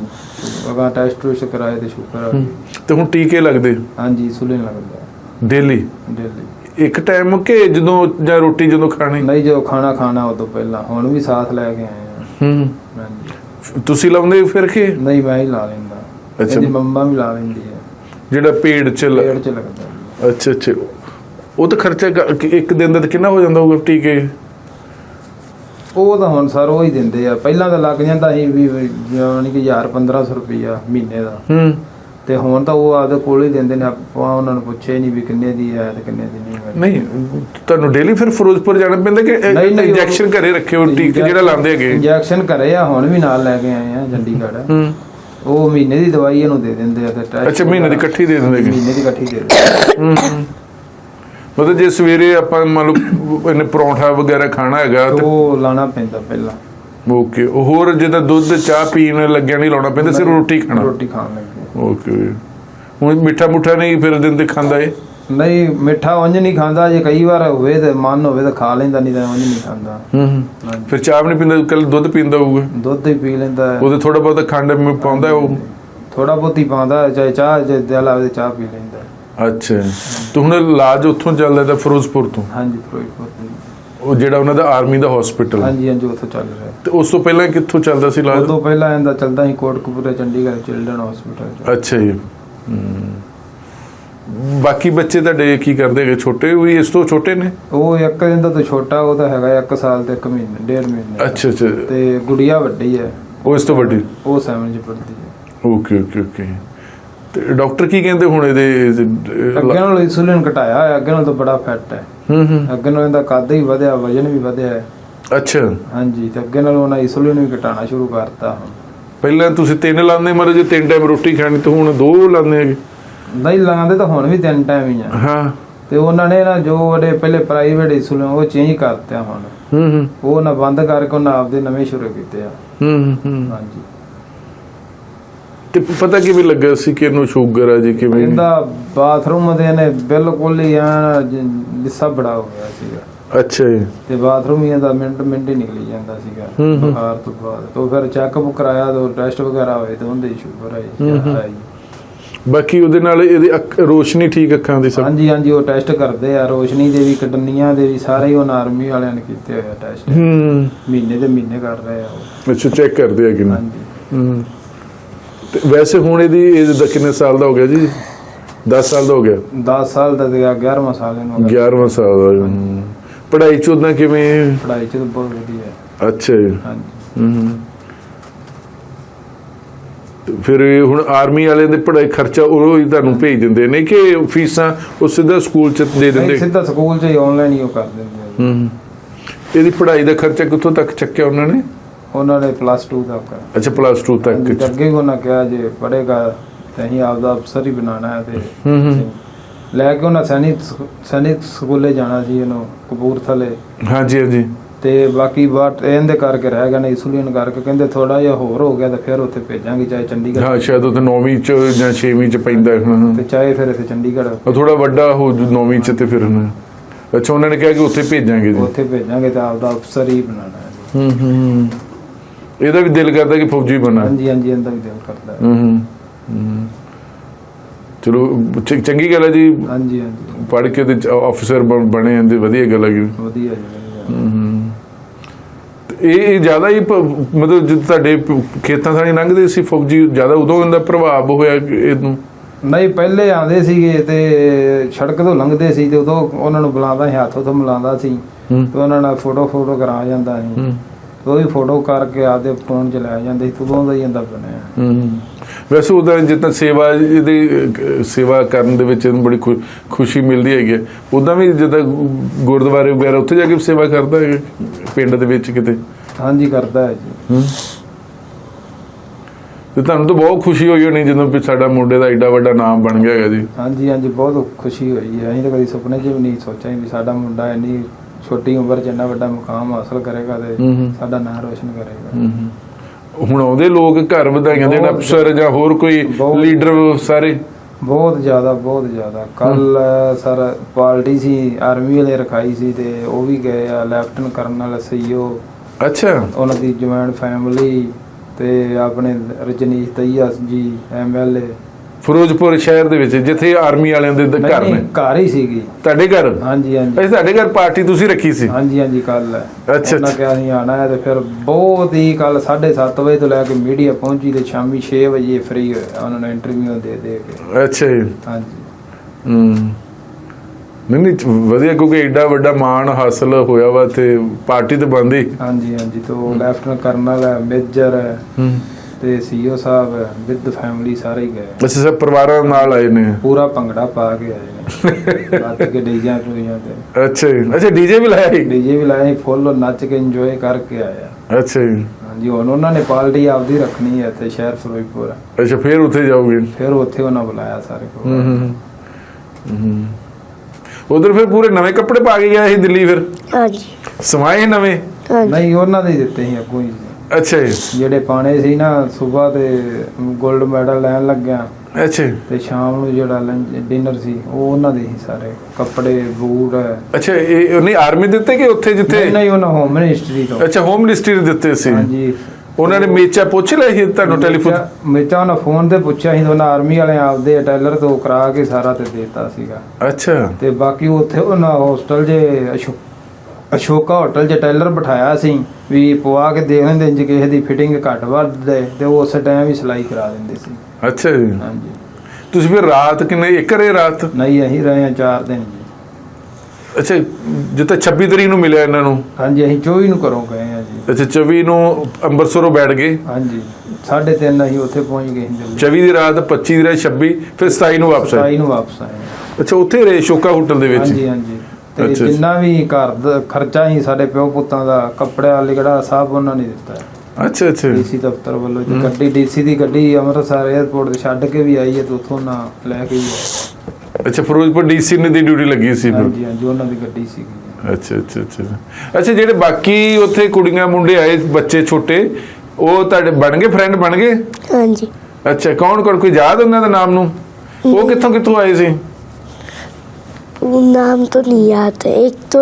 ਅਗਾ ਟੈਸਟ ਟੂਸਟ ਕਰਾਏ ਤੇ ਸ਼ੂਗਰ ਆ। ਤੇ ਹੁਣ ਟੀਕੇ ਲੱਗਦੇ? ਹਾਂਜੀ ਇਨਸੂਲਿਨ ਲੱਗਦਾ। ਡੇਲੀ? ਡੇਲੀ। ਇੱਕ ਟਾਈਮ ਕਿ ਜਦੋਂ ਜਾਂ ਰੋਟੀ ਜਦੋਂ ਖਾਣੀ? ਨਹੀਂ ਜੋ ਖਾਣਾ ਖਾਣਾ ਉਹ ਤੋਂ ਪਹਿਲਾਂ ਹੁਣ ਵੀ ਸਾਥ ਲੈ ਕੇ ਆਏ ਆ। ਹੂੰ। ਹਾਂਜੀ। ਤੁਸੀਂ ਲਾਉਂਦੇ ਫਿਰ ਕਿ? ਨਹੀਂ ਮੈਂ ਹੀ ਲਾ ਲੈਂਦਾ। ਅੱਛਾ। ਇਹਦੀ ਮੰਮਾ ਵੀ ਲਾ ਲੈਂਦੀ ਹੈ। ਜਿਹੜਾ ਪੇੜ ਚ ਲ- ਪੇੜ 'ਚ ਲੱਗਦਾ। ਅੱਛਾ ਅੱਛਾ। ਉਹ ਤਾਂ ਖਰਚਾ ਕ- ਇੱਕ ਦਿਨ ਦਾ ਤਾਂ ਕਿੰਨਾ ਹੋ ਜਾਂਦਾ ਹੋਊਗਾ ਟੀਕੇ? ਉਹ ਤਾਂ ਹੁਣ ਸਰ ਉਹ ਹੀ ਦਿੰਦੇ ਆ। ਪਹਿਲਾਂ ਤਾਂ ਲੱਗ ਜਾਂਦਾ ਸੀ ਵੀ ਜਾਨੀ ਕਿ 1000 1500 ਰੁਪਈਆ ਮਹੀਨੇ ਦਾ। ਹੂੰ। ਤੇ ਹੁਣ ਤਾਂ ਉਹ ਆਪਦੇ ਕੋਲ ਹੀ ਦਿੰਦੇ ਨੇ। ਆਪਾਂ ਉਹਨਾਂ ਨੂੰ ਪੁੱਛੇ ਨਹੀਂ ਵੀ ਕਿੰਨੇ ਦੀ ਹੈ ਤੇ ਕਿੰਨੇ ਦੀ ਨਹੀਂ ਹੈ। ਨਹੀਂ ਤੁਹਾਨੂੰ ਡੇਲੀ ਫਿਰ ਫਿਰੋਜ਼ਪੁਰ ਜਾਣਾ ਪੈਂਦਾ ਕਿ ਨਹੀਂ, ਨਹੀਂ, ਉਹ- ਇੰਜੈਕਸ਼ਨ ਘਰੇ ਰੱਖੇ ਹੋ ਟੀਕੇ ਜਿਹੜਾ ਲਾਉਂਦੇ ਹੈਗੇ? ਇੰਜੈਕਸ਼ਨ ਘਰੇ ਆ ਹੁਣ ਵੀ ਨਾਲ ਲੈ ਕੇ ਆਏ ਆ ਚੰਡੀਗੜ੍ਹ। ਹੂੰ। ਉਹ ਮਹੀਨੇ ਦੀ ਦਵਾਈ ਇਹਨੂੰ ਦੇ ਦਿੰਦੇ ਆ ਤੇ ਟੈਸਟ ਅੱਛਾ, ਮਹੀਨੇ ਦੀ ਇਕੱਠੀ ਦੇ ਦਿੰਦੇ। ਮਹੀਨੇ ਦੀ ਇਕੱਠੀ ਦੇ ਦਿੰਦੇ। ਮਤਲਬ ਜੇ ਸਵੇਰੇ ਆਪਾਂ ਮੰਨ ਲਓ ਇਹਨੇ ਪਰੌਂਠਾ ਵਗੈਰਾ ਖਾਣਾ ਹੈਗਾ ਤੇ ਉਹ ਲਾਣਾ ਪੈਂਦਾ ਪਹਿਲਾਂ। ਓਕੇ ਹੋਰ ਜਿੱਦਾਂ ਦੁੱਧ ਚਾਹ ਪੀਣ ਲੱਗਿਆ ਨਹੀਂ ਲਾਉਣਾ ਪੈਂਦਾ ਸਿਰਫ ਰੋਟੀ ਖਾਣਾ। ਰੋਟੀ ਖਾਣ ਲੱਗੇ ਓਕੇ। ਹੁਣ ਮਿੱਠਾ ਮੁੱਠਾ ਨਹੀਂ ਫਿਰ ਦਿਨ ਤੇ ਖਾਂਦਾ ਏ ਨਹੀਂ ਮਿੱਠਾ ਉਂਝ ਨਹੀਂ ਖਾਂਦਾ ਜੇ ਕਈ ਵਾਰ ਹੋਵੇ ਤੇ ਮਨ ਹੋਵੇ ਤਾਂ ਖਾ ਲੈਂਦਾ ਨਹੀਂ ਤਾਂ ਉਂਝ ਨਹੀਂ ਖਾਂਦਾ। ਹੂੰ ਹੂੰ। ਫਿਰ ਚਾਹ ਵੀ ਨਹੀਂ ਪੀਂਦਾ ਕੱਲ ਦੁੱਧ ਪੀਂਦਾ ਹੋਊਗਾ। ਦੁੱਧ ਹੀ ਪੀ ਲੈਂਦਾ ਹੈ। ਉਹਦੇ ਥੋੜਾ ਬਹੁਤ ਖੰਡ ਪਾਉਂਦਾ ਉਹ। ਥੋੜਾ ਬਹੁਤ ਹੀ ਪਾਉਂਦਾ ਹੈ, ਚਾਹੇ ਚਾਹ ਜੇ ਦਿਲ ਆਵੇ ਤੇ ਚਾਹ ਪੀ ਲੈਂਦਾ ਹੈ। ਅੱਛਾ। ਤੇ ਹੁਣ ਇਲਾਜ ਉੱਥੋਂ ਚੱਲਦਾ ਤਾਂ ਫਿਰੋਜ਼ਪੁਰ ਤੋਂ? ਹਾਂਜੀ ਫਿਰੋਜ਼ਪੁਰ ਤੋਂ। ਉਹ ਜਿਹੜਾ ਉਹਨਾਂ ਦਾ ਆਰਮੀ ਦਾ ਹਸਪੀਟਲ ਹਾਂਜੀ ਹਾਂਜੀ ਉੱਥੋਂ ਚੱਲ ਰਿਹਾ ਤੇ ਉਸ ਤੋਂ ਪਹਿਲਾਂ ਕਿੱਥੋਂ ਚੱਲਦਾ ਸੀ ਇਲਾਜ? ਉਦੋਂ ਪਹਿਲਾਂ ਇਹਦਾ ਚੱਲਦਾ ਸੀ ਕੋਟਕਪੂਰੇ ਚੰਡੀਗੜ੍ਹ ਚਿਲਡਰਨ ਹਸਪੀਟਲ ਅੱਛਾ ਜੀ। ਹਮ। ਬਾਕੀ ਬੱਚੇ ਤੁਹਾਡੇ ਕੀ ਕਰਦੇ ਹੈਗੇ? ਛੋਟੇ ਵੀ ਇਸ ਤੋਂ ਛੋਟੇ ਨੇ? ਉਹ ਇੱਕ ਦਿਨ ਦਾ ਤਾਂ ਛੋਟਾ ਉਹ ਤਾਂ ਹੈਗਾ 1 ਸਾਲ ਤੇ 1 ਮਹੀਨੇ ਡੇਢ ਮਹੀਨੇ ਦਾ। ਅੱਛਾ ਅੱਛਾ। ਤੇ ਗੁੜੀਆ ਵੱਡੀ ਹੈ। ਉਹ ਇਸ ਤੋਂ ਵੱਡੀ? ਉਹ 7 ਚ ਪੜ੍ਹਦੀ ਹੈ। Okay okay okay. ਤੇ ਡਾਕਟਰ ਕੀ ਕਹਿੰਦੇ ਹੁਣ ਇਹਦੇ ਅੱਗੇ ਨਾਲੋਂ ਇਨਸੂਲਿਨ ਘਟਾਇਆ ਹੈ ਅੱਗੇ ਨਾਲੋਂ ਤਾਂ ਬੜਾ ਫੈਟ ਹੈ। ਹੂੰ ਹੂੰ। ਅੱਗੇ ਨਾਲੋਂ ਇਹਦਾ ਕੱਦ ਹੀ ਵਧਿਆ ਵਜਨ ਵੀ ਵਧਿਆ ਹੈ। ਅੱਛਾ। ਹਾਂਜੀ ਤੇ ਅੱਗੇ ਨਾਲੋਂ ਉਹਨਾਂ ਇਨਸੂਲਿਨ ਵੀ ਘਟਾਉਣਾ ਸ਼ੁਰੂ ਕਰਤਾ ਹੁਣ। ਪਹਿਲਾਂ ਤੁਸੀਂ ਤਿੰਨ ਲਾਉਂਦੇ ਮਰੋ ਜੇ ਤਿੰਨ ਟਾਈਮ ਰੋਟੀ ਖਾਣੀ ਤੇ ਹੁਣ ਦੋ ਲਾਉਂਦੇ ਹੈਗੇ। ਨਹੀਂ ਲਾਉਂਦੇ ਤਾਂ ਹੁਣ ਵੀ ਤਿੰਨ ਟਾਈਮ ਹੀ ਆ। ਹਾਂ। ਤੇ ਉਹਨਾਂ ਨੇ ਨਾ ਜੋ ਉਹਦੇ ਪਹਿਲੇ ਪ੍ਰਾਈਵੇਟ ਇਨਸੂਲਿਨ ਉਹ ਚੇਂਜ ਕਰਤੇ ਹੁਣ। ਹੂੰ ਹੂੰ। ਉਹ ਨਾ ਬੰਦ ਕਰਕੇ ਉਹਨਾਂ ਆਪਦੇ ਨਵੇਂ ਸ਼ੁਰੂ ਕੀਤੇ ਆ। ਹੂੰ ਹੂੰ, ਹਾਂਜੀ। ਤੇ ਪਤਾ ਕਿਵੇਂ ਲੱਗਾ ਸੀ ਕਿ ਇਹਨੂੰ ਸ਼ੂਗਰ ਆ ਜੀ ਕਿਵੇਂ? ਇਹਦਾ ਬਾਥਰੂਮ ਦੇ ਨੇ ਬਿਲਕੁਲ ਹੀ ਆ ਲਿੱਸਾ ਬੜਾ ਹੋ ਗਿਆ ਸੀਗਾ। ਅੱਛਾ ਜੀ। ਤੇ ਬਾਥਰੂਮ ਹੀ ਇਹਦਾ ਮਿੰਟ ਮਿੰਟ ਹੀ ਨਿਕਲੀ ਜਾਂਦਾ ਸੀਗਾ। ਬੁਖਾਰ ਤੋਂ ਬਾਅਦ। ਤੋਂ ਫਿਰ ਚੈੱਕਅਪ ਕਰਾਇਆ ਤੋਂ ਟੈਸਟ ਵਗੈਰਾ ਹੋਏ ਤੇ ਉਹਦੇ ਸ਼ੂਗਰ ਹੂੰ। ਆਈ। ਬਾਕੀ ਉਹਦੇ ਨਾਲ ਇਹਦੀ ਅੱਖ- ਰੋਸ਼ਨੀ ਠੀਕ ਅੱਖਾਂ ਦੀ ਸਭ। ਹਾਂਜੀ ਹਾਂਜੀ ਉਹ ਟੈਸਟ ਕਰਦੇ ਆ। ਰੋਸ਼ਨੀ ਦੇ ਵੀ ਕਡਨੀਆਂ ਦੇ ਵੀ ਸਾਰੇ ਹੀ ਉਹ ਆਰਮੀ ਵਾਲਿਆਂ ਨੇ ਕੀਤੇ ਹੋਏ ਆ ਟੈਸਟ ਹੂੰ। ਮਹੀਨੇ ਦੇ ਮਹੀਨੇ ਕਰ ਰਹੇ ਆ ਉਹ। ਅੱਛਾ ਚੈੱਕ ਕਰਦੇ ਆ ਕਿ ਨਹੀਂ ਹਾਂਜੀ। ਹੂੰ। ਤੇ ਵੈਸੇ ਹੁਣ ਇਹਦੀ ਏਜ ਦਾ ਕਿੰਨੇ ਸਾਲ ਦਾ ਹੋ ਗਿਆ ਜੀ? 10 ਸਾਲ ਦਾ ਹੋ ਗਿਆ? 10 ਸਾਲ ਦਾ ਤੇ 11ਵਾਂ ਸਾਲ ਇਹਨੂੰ ਹੋ ਗਿਆ। 11ਵਾਂ ਸਾਲ ਦਾ। ਹੂੰ। ਪੜ੍ਹਾਈ ਚ ਉਦਾਂ ਕਿਵੇਂ? ਪੜ੍ਹਾਈ ਚ ਤਾਂ ਬਹੁਤ ਵਧੀਆ। ਹੈ ਅੱਛਾ ਜੀ। ਹਾਂਜੀ। ਹੂੰ। ਫਿਰ ਹੁਣ ਆਰਮੀ ਵਾਲਿਆਂ ਦੇ ਪੜ੍ਹਾਈ ਖਰਚਾ ਉਹ ਹੀ ਤੁਹਾਨੂੰ ਭੇਜ ਦਿੰਦੇ ਨੇ ਕਿ ਫੀਸਾਂ ਉਹ ਸਿੱਧਾ ਸਕੂਲ ਚ ਦੇ ਦਿੰਦੇ? ਸਿੱਧਾ ਸਕੂਲ ਚ ਹੀ ਆਨਲਾਈਨ ਹੀ ਉਹ ਕਰ ਦਿੰਦੇ। ਹੂੰ ਇਹਦੀ ਪੜ੍ਹਾਈ ਦਾ ਖਰਚਾ ਕਿੱਥੋਂ ਤੱਕ ਚੱਕਿਆ ਉਹਨਾਂ ਨੇ? ਉਹਨਾਂ ਨੇ ਪਲੱਸ 2 ਤੱਕ। ਅੱਛਾ ਪਲੱਸ 2 ਤੱਕ। ਅੱਗੇ ਉਹਨਾਂ ਕਿਹਾ ਜੇ ਪੜ੍ਹੇਗਾ ਤੇ ਅਸੀਂ ਆਪਦਾ ਅਫਸਰ ਹੀ ਬਣਾਉਣਾ ਹੈ ਤੇ ਹੂੰ ਹੂੰ। ਲੈ ਕੇ ਉਹਨਾਂ ਸੈਨਿਕ ਸੈਨਿਕ ਸਕੂਲੇ ਜਾਣਾ ਸੀ ਇਹਨੂੰ ਕਪੂਰਥਲੇ। ਹਾਂਜੀ ਹਾਂਜੀ। ਤੇ ਬਾਕੀ ਬਾਤ ਇਹਦੇ ਕਰਕੇ ਰਹਿ ਗਿਆ ਨਾ ਇਸੂਲੀਨ ਕਰਕੇ ਕਹਿੰਦੇ ਥੋੜਾ ਜਿਹਾ ਹੋਰ ਹੋ ਗਿਆ ਤਾਂ ਫਿਰ ਉੱਥੇ ਭੇਜਾਂਗੇ ਚਾਹੇ ਚੰਡੀਗੜ੍ਹ ਹਾਂ ਸ਼ਾਇਦ ਉਹ 9ਵੀਂ ਚ ਜਾਂ 6ਵੀਂ ਚ ਪੈਂਦਾ ਹੈ, ਹਾਂ ਹਾਂ। ਤੇ ਚਾਹੇ ਫਿਰ ਇੱਥੇ ਚੰਡੀਗੜ੍ਹ। ਥੋੜਾ ਵੱਡਾ ਹੋ ਜੂ 9ਵੀਂ ਚ ਤੇ ਫਿਰ ਅੱਛਾ ਉਹਨਾਂ ਨੇ ਕਿਹਾ ਕਿ ਉੱਥੇ ਭੇਜਾਂਗੇ ਜੀ। ਉੱਥੇ ਭੇਜਾਂਗੇ ਤਾਂ ਆਪਦਾ ਅਫਸਰ ਹੀ ਬਣਾਉਣਾ ਹੈ। ਜੀ। ਹੂੰ ਹੂੰ। ਇਹਦਾ ਵੀ ਦਿਲ ਕਰਦਾ ਕਿ ਫੌਜੀ ਬਣਾ। ਹਾਂਜੀ ਹਾਂਜੀ ਇਹਦਾ ਵੀ ਦਿਲ ਕਰਦਾ ਹੈ। ਹੂੰ ਹੂੰ, ਹੂੰ। ਚਲੋ ਚੰਗੀ ਗੱਲ ਹੈ ਜੀ। ਹਾਂਜੀ ਹਾਂਜੀ। ਪੜ੍ਹ ਕੇ ਤੇ ਆਫੀਸਰ ਬਣੇ ਜਾਂਦੇ ਵਧੀਆ ਗੱਲ ਵਧੀਆ ਜੀ ਵਧੀਆ। ਹੂੰ ਤੇ ਇਹ ਜ਼ਿਆਦਾ ਹੀ ਮਤਲਬ ਜਦ ਤੁਹਾਡੇ ਖੇਤਾਂ ਥਾਣੀ ਲੰਘਦੇ ਸੀ ਫੌਜੀ ਜ਼ਿਆਦਾ ਉਦੋਂ ਇਹਦਾ ਪ੍ਰਭਾਵ ਹੋਇਆ ਇਹਨੂੰ? ਨਹੀਂ ਪਹਿਲੇ ਆਂਦੇ ਸੀਗੇ ਤੇ ਸੜਕ ਤੋਂ ਲੰਘਦੇ ਸੀ ਤੇ ਉਦੋਂ ਉਹਨਾਂ ਨੂੰ ਬੁਲਾਉਂਦਾ ਸੀ ਹੱਥ ਤੋਂ ਮਿਲਾਉਂਦਾ ਸੀ ਤੇ ਉਹਨਾਂ ਨਾਲ ਫੋਟੋ ਫੋਟੋ ਕਰਾ ਜਾਂਦਾ ਸੀ। ਉਹ ਵੀ ਫੋਟੋ ਕਰਕੇ ਆਪਦੇ ਫੋਨ 'ਚ ਲੈ ਜਾਂਦੇ ਸੀ ਉਦੋਂ ਦਾ ਹੀ ਇਹਦਾ ਬਣਿਆ। ਹੂੰ। ਵੈਸੇ ਉਹਦਾ ਜਿੱਦਾਂ ਸੇਵਾ ਇਹਦੀ ਸੇਵਾ ਕਰਨ ਦੇ ਵਿੱਚ ਇਹਨੂੰ ਬੜੀ ਖੁਸ਼ੀ ਮਿਲਦੀ ਹੈਗੀ ਉਦਾਂ ਵੀ ਜਿੱਦਾਂ ਗੁਰਦੁਆਰੇ ਵਗੈਰਾ ਉੱਥੇ ਜਾ ਕੇ ਸੇਵਾ ਕਰਦਾ ਹੈ ਪਿੰਡ ਦੇ ਵਿੱਚ ਕਿਤੇ? ਹਾਂਜੀ ਕਰਦਾ ਹੈ ਜੀ। ਤੇ ਤੁਹਾਨੂੰ ਤਾਂ ਬਹੁਤ ਖੁਸ਼ੀ ਹੋਈ ਹੋਣੀ ਜਦੋਂ ਵੀ ਸਾਡਾ ਮੁੰਡੇ ਦਾ ਐਡਾ ਵੱਡਾ ਨਾਮ ਬਣ ਗਿਆ ਹੈਗਾ ਜੀ। ਹਾਂਜੀ ਹਾਂਜੀ ਬਹੁਤ ਖੁਸ਼ੀ ਹੋਈ ਹੈ। ਅਸੀਂ ਤਾਂ ਕਦੀ ਸੁਪਨੇ 'ਚ ਵੀ ਨਹੀਂ ਸੋਚਿਆ ਵੀ ਸਾਡਾ ਮੁੰਡਾ ਇੰਨੀ ਛੋਟੀ ਉਮਰ 'ਚ ਇੰਨਾ ਵੱਡਾ ਮੁਕਾਮ ਹਾਸਲ ਕਰੇਗਾ ਤੇ ਸਾਡਾ ਨਾਮ ਰੋਸ਼ਨ ਕਰੇਗਾ। ਹੂੰ ਹੂੰ। ਹੁਣ ਆਉਂਦੇ ਲੋਕ ਘਰ ਵਧਾਈਆਂ ਦੇਣ ਅਫਸਰ ਜਾਂ ਹੋਰ ਕੋਈ। ਲੀਡਰ ਸਾਰੇ? ਬਹੁਤ ਜ਼ਿਆਦਾ ਬਹੁਤ ਜ਼ਿਆਦਾ। ਕੱਲ ਸਰ ਪਾਰਟੀ ਸੀ ਆਰਮੀ ਵਾਲੇ ਰਖਾਈ ਸੀ ਤੇ ਉਹ ਵੀ ਗਏ ਆ ਲੈਫਟਨ ਕਰਨਲ ਸੀਓ। ਅੱਛਾ। ਉਹਨਾਂ ਦੀ ਜੁਆਇੰਟ ਫੈਮਿਲੀ ਤੇ ਆਪਣੇ ਰਜਨੀਸ਼ ਦਈਆ ਜੀ ਐਮਐਲਏ ਫਿਰੋਜ਼ਪੁਰ ਸ਼ਹਿਰ ਦੇ ਵਿੱਚ ਜਿੱਥੇ ਆਰਮੀ ਵਾਲਿਆਂ ਦੇ ਦ- ਘਰ ਨੇ। ਘਰ ਹੀ ਸੀਗੀ। ਤੁਹਾਡੇ ਘਰ? ਹਾਂਜੀ ਹਾਂਜੀ। ਅੱਛਾ ਤੁਹਾਡੇ ਘਰ ਪਾਰਟੀ ਤੁਸੀਂ ਰੱਖੀ ਸੀ? ਹਾਂਜੀ ਹਾਂਜੀ ਕੱਲ ਅੱਛਾ, ਉਹਨਾਂ ਅੱਛਾ। ਕਿਹਾ ਸੀ ਆਣਾ ਹੈ ਤੇ ਫਿਰ ਬਹੁਤ ਹੀ ਕੱਲ 7:30 ਵਜੇ ਤੋਂ ਲੈ ਕੇ ਮੀਡੀਆ ਪਹੁੰਚੀ ਤੇ ਸ਼ਾਮੀ 6 ਵਜੇ ਫ੍ਰੀ ਉਹਨਾਂ ਨੇ ਇੰਟਰਵਿਊ ਦੇ ਦੇ ਕੇ। ਅੱਛਾ ਜੀ। ਹਾਂਜੀ। ਹੂੰ। ਨਹੀਂ ਨਹੀਂ ਵਧੀਆ ਕਿਉਂਕਿ ਐਡਾ ਵੱਡਾ ਮਾਣ ਹਾਸਲ ਹੋਇਆ ਵਾ ਤੇ ਪਾਰਟੀ ਤੇ ਬੰਦੀ ਹਾਂਜੀ ਹਾਂਜੀ ਤੋਂ ਲੈਫਟਨ ਕਰਨਲ ਹੈ ਮੇਜਰ ਹੈ। ਹੂੰ। ਤੇ ਸੀਓ ਸਾਹਿਬ ਵਿਦ ਫੈਮਿਲੀ ਸਾਰੇ ਹੀ ਗਏ। ਅੱਛਾ ਸਭ ਪਰਿਵਾਰਾਂ ਨਾਲ ਆਏ ਨੇ। ਪੂਰਾ ਭੰਗੜਾ ਪਾ ਕੇ ਆਏ ਨੇ। ਲੱਤ ਕੇ ਡੀਜਾਂ ਟੂਈਆਂ ਤੇ। ਅੱਛਾ ਜੀ। ਅੱਛਾ ਡੀਜੇ ਵੀ ਲਾਇਆ ਸੀ ਡੀਜੇ ਵੀ ਲਾਏ ਫੁੱਲ ਨੱਚ ਕੇ ਇੰਜੋਏ ਕਰਕੇ ਆਇਆ। ਅੱਛਾ ਜੀ। ਹਾਂਜੀ ਹੁਣ ਉਹਨਾਂ ਨੇ ਪਾਰਟੀ ਆਪਦੀ ਰੱਖਣੀ ਹੈ ਇੱਥੇ ਸ਼ਹਿਰ ਫਿਰੋਜ਼ਪੁਰ ਅੱਛਾ ਫੇਰ ਉੱਥੇ ਜਾਓਗੇ? ਫਿਰ ਉੱਥੇ ਉਹਨਾਂ ਬੁਲਾਇਆ ਸਾਰੇ ਕੋਲ। ਹੂੰ ਹੂੰ ਹੂੰ। ਉਧਰ ਫਿਰ ਪੂਰੇ ਨਵੇਂ ਕੱਪੜੇ ਪਾ ਕੇ ਗਿਆ ਸੀ ਦਿੱਲੀ ਫਿਰ? ਹਾਂਜੀ। ਸਮਾਏ ਨਵੇਂ? ਹਾਂਜੀ। ਨਹੀਂ ਉਹਨਾਂ ਦੇ ਦਿੱਤੇ ਸੀ ਅੱਗੋਂ ਹੀ। ਅੱਛਾ ਜੀ। ਜਿਹੜੇ ਪਾਣੇ ਸੀ ਨਾ ਸਵੇਰ ਤੇ 골ਡ ਮੈਡਲ ਲੈਣ ਲੱਗਿਆ। ਅੱਛਾ ਤੇ ਸ਼ਾਮ ਨੂੰ ਜਿਹੜਾ ਲੰਚ ਡਿਨਰ ਸੀ ਉਹ ਉਹਨਾਂ ਦੇ ਹੀ ਸਾਰੇ। ਕੱਪੜੇ ਬੂਟ। ਅੱਛਾ ਇਹ ਉਹਨੇ ਆਰਮੀ ਦਿੱਤੇ ਕਿ ਉੱਥੇ ਜਿੱਥੇ? ਨਹੀਂ ਨਹੀਂ ਉਹਨਾਂ ਹੋਮ ਮਿਨਿਸਟਰੀ ਤੋਂ। ਅੱਛਾ ਹੋਮ ਮਿਨਿਸਟਰੀ ਦਿੱਤੇ ਸੀ। ਹਾਂਜੀ। ਉਹਨਾਂ ਨੇ ਮੇਚਾ ਪੁੱਛ ਲਿਆ ਸੀ ਤੁਹਾਨੂੰ ਟੈਲੀਫੋਨ ਮੇਚਾ ਉਹਨਾਂ ਫੋਨ ਤੇ ਪੁੱਛਿਆ ਸੀ ਉਹਨਾਂ ਆਰਮੀ ਵਾਲੇ ਆਪਦੇ ਟੈਲਰ ਤੋਂ ਕਰਾ ਕੇ ਸਾਰਾ ਤੇ ਦੇਤਾ ਸੀਗਾ। ਅੱਛਾ। ਤੇ ਬਾਕੀ ਉੱਥੇ ਉਹਨਾਂ ਹੋਸਟਲ ਜੇ ਅਸ਼ੋਕਾ ਹੋਟਲ 'ਚ ਟੈਲਰ ਬਿਠਾਇਆ ਸੀ ਵੀ ਪਵਾ ਕੇ ਦੇਖ ਲੈਂਦੇ ਜੇ ਕਿਸੇ ਦੀ ਫਿਟਿੰਗ ਘੱਟ ਵੱਧ ਹੈ ਤੇ ਉਹ ਉਸ ਟਾਈਮ ਹੀ ਸਿਲਾਈ ਕਰਾ ਦਿੰਦੇ ਸੀ। ਅੱਛਾ ਜੀ। ਹਾਂਜੀ। ਤੁਸੀਂ ਫਿਰ ਰਾਤ ਕਿੰਨੇ ਇੱਕ ਰੇ ਰਾਤ? ਨਹੀਂ ਅਸੀਂ ਰਹੇ ਹਾਂ 4 ਦਿਨ। ਜੀ ਅੱਛਾ ਜਿੱਥੇ 26 ਤਰੀਕ ਨੂੰ ਮਿਲਿਆ ਇਹਨਾਂ ਨੂੰ? ਹਾਂਜੀ ਅਸੀਂ 24 ਨੂੰ ਘਰੋਂ ਗਏ ਹਾਂ ਜੀ। ਅੱਛਾ 24 ਨੂੰ ਅੰਮ੍ਰਿਤਸਰੋਂ ਬੈਠ ਗਏ? ਹਾਂਜੀ 3:30 ਅਸੀਂ ਉੱਥੇ ਪਹੁੰਚ ਗਏ ਦਿੱਲੀ 24 ਦੀ ਰਾਤ 25 ਦੀ ਰਾਤ 26 ਫਿਰ 27 ਨੂੰ ਵਾਪਸ ਆਏ? 27 ਨੂੰ ਵਾਪਸ ਆਏ। ਅੱਛਾ ਉੱਥੇ ਰਹੇ ਸ਼ੋਕਾ ਹੋਟਲ ਦੇ ਵਿੱਚ? ਹਾਂਜੀ ਹਾਂਜੀ। ਤੇ ਅੱਛਾ, ਅੱਛਾ। ਜਿੰਨਾ ਵੀ ਘਰ ਦਾ ਖਰਚਾ ਸੀ ਸਾਡੇ ਪਿਓ ਪੁੱਤਾਂ ਦਾ ਕੱਪੜਿਆਂ ਲਿਗੜਾ ਸਭ ਉਹਨਾਂ ਨੇ ਦਿੱਤਾ। ਅੱਛਾ ਅੱਛਾ। ਡੀਸੀ ਦਫ਼ਤਰ ਵੱਲੋਂ ਜੀ ਗੱਡੀ ਡੀਸੀ ਦੀ ਗੱਡੀ ਅੰਮ੍ਰਿਤਸਰ 에ਅਰਪੋਰਟ ਤੇ ਛੱਡ ਕੇ ਵੀ ਆਈ ਹੈ ਤੇ ਉੱਥੋਂ ਨਾ ਲੈ ਕੇ ਵੀ ਆਏ। ਅੱਛਾ ਫਿਰੋਜ਼ਪੁਰ ਡੀਸੀ ਨੇ ਦੀ ਡਿਊਟੀ ਲੱਗੀ ਸੀ ਫਿਰ? ਹਾਂਜੀ ਹਾਂਜੀ ਉਹਨਾਂ ਦੀ ਗੱਡੀ ਸੀਗੀ। ਅੱਛਾ ਅੱਛਾ ਅੱਛਾ। ਅੱਛਾ ਜਿਹੜੇ ਬਾਕੀ ਉੱਥੇ ਕੁੜੀਆਂ ਮੁੰਡੇ ਆਏ ਬੱਚੇ ਛੋਟੇ ਉਹ ਤੁਹਾਡੇ ਬਣ ਗਏ ਫਰੈਂਡ ਬਣ ਗਏ? ਹਾਂਜੀ। ਅੱਛਾ ਕੌਣ ਕੌਣ? ਕੋਈ ਯਾਦ ਉਹਨਾਂ ਦਾ ਨਾਮ ਨੂੰ? ਉਹ ਕਿੱਥੋਂ ਕਿੱਥੋਂ ਆਏ ਸੀ? नाम तो नहीं याद है एक तो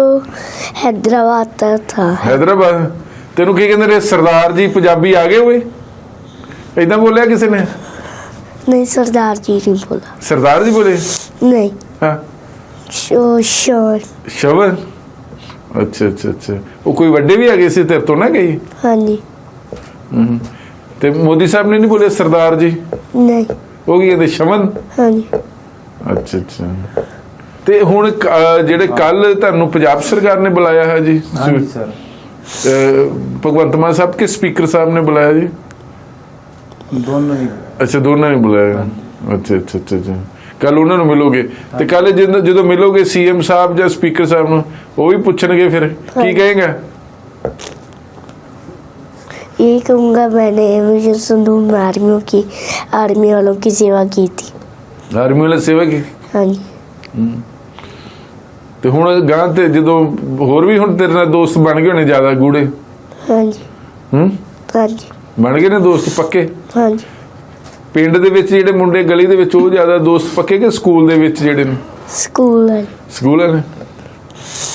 हैदराबाद का था ਹੈਦਰਾਬਾਦ ਤੈਨੂੰ ਕੀ ਕਹਿੰਦੇ ਨੇ ਸਰਦਾਰ ਜੀ ਪੰਜਾਬੀ ਆ ਗਏ ਓਏ ਇਦਾਂ ਬੋਲਿਆ ਕਿਸੇ ਨੇ नहीं सरदार जी नहीं बोला ਸਰਦਾਰ ਜੀ ਬੋਲੇ नहीं ਹਾਂ शो शोर ਸ਼ਬਦ ਅੱਛਾ ਅੱਛਾ ਅੱਛਾ ਉਹ ਕੋਈ ਵੱਡੇ ਵੀ ਆ ਗਏ ਸੀ ਤੇਰੇ ਤੋਂ ਨਾ ਗਈ हाँ जी ਹੂੰ ਤੇ ਮੋਦੀ ਸਾਹਿਬ ਨੇ ਨਹੀਂ ਬੋਲੇ ਸਰਦਾਰ ਜੀ नहीं ਉਹ ਕੀ ਕਹਿੰਦੇ ਸ਼ਬਦ हाँ जी ਅੱਛਾ ਅੱਛਾ ਤੇ ਹੁਣ ਕ- ਅਹ ਜਿਹੜੇ ਕੱਲ ਤੁਹਾਨੂੰ ਪੰਜਾਬ ਸਰਕਾਰ ਨੇ ਬੁਲਾਇਆ ਹੈ ਜੀ ਹਾਂਜੀ ਸਰ ਅਹ ਭਗਵੰਤ ਮਾਨ ਸਾਹਿਬ ਕੇ ਸਪੀਕਰ ਸਾਹਿਬ ਨੇ ਬੁਲਾਇਆ ਜੀ ਦੋਨੋਂ ਹੀ ਅੱਛਾ ਦੋਨਾਂ ਨੇ ਬੁਲਾਇਆ ਅੱਛਾ ਅੱਛਾ ਅੱਛਾ ਅੱਛਾ ਕੱਲ ਉਹਨਾਂ ਨੂੰ ਮਿਲੋਗੇ ਤੇ ਕੱਲ ਜਦੋਂ ਜਦੋਂ ਮਿਲੋਗੇ ਸੀਐਮ ਸਾਹਿਬ ਜਾਂ ਸਪੀਕਰ ਸਾਹਿਬ ਨੂੰ ਉਹ ਵੀ ਪੁੱਛਣਗੇ ਫਿਰ ਕੀ ਹਾਂ। ਕਹੇਗਾ यही कहूँगा मैंने मुझे संदूर में आर्मियों की आर्मी वालों की सेवा की थी ਆਰਮੀ ਵਾਲਾ ਸੇਵਾ ਕੀ हाँ जी ਤੇ ਹੁਣ ਗਾਂ ਤੇ ਜਦੋਂ ਹੋਰ ਵੀ ਹੁਣ ਤੇਰੇ ਨਾਲ ਦੋਸਤ ਬਣ ਗਏ ਹੋਣੇ ਜ਼ਿਆਦਾ ਗੂੜੇ? ਬਣ ਗਏ ਨੇ ਦੋਸਤ ਪੱਕੇ? ਪਿੰਡ ਦੇ ਵਿੱਚ ਜਿਹੜੇ ਮੁੰਡੇ ਗਲੀ ਦੇ ਵਿੱਚ ਉਹ ਜ਼ਿਆਦਾ ਦੋਸਤ ਪੱਕੇ ਕਿ ਸਕੂਲ ਦੇ ਵਿੱਚ ਜਿਹੜੇ ਨੇ? ਸਕੂਲ ਵਾਲੇ। ਸਕੂਲ ਵਾਲੇ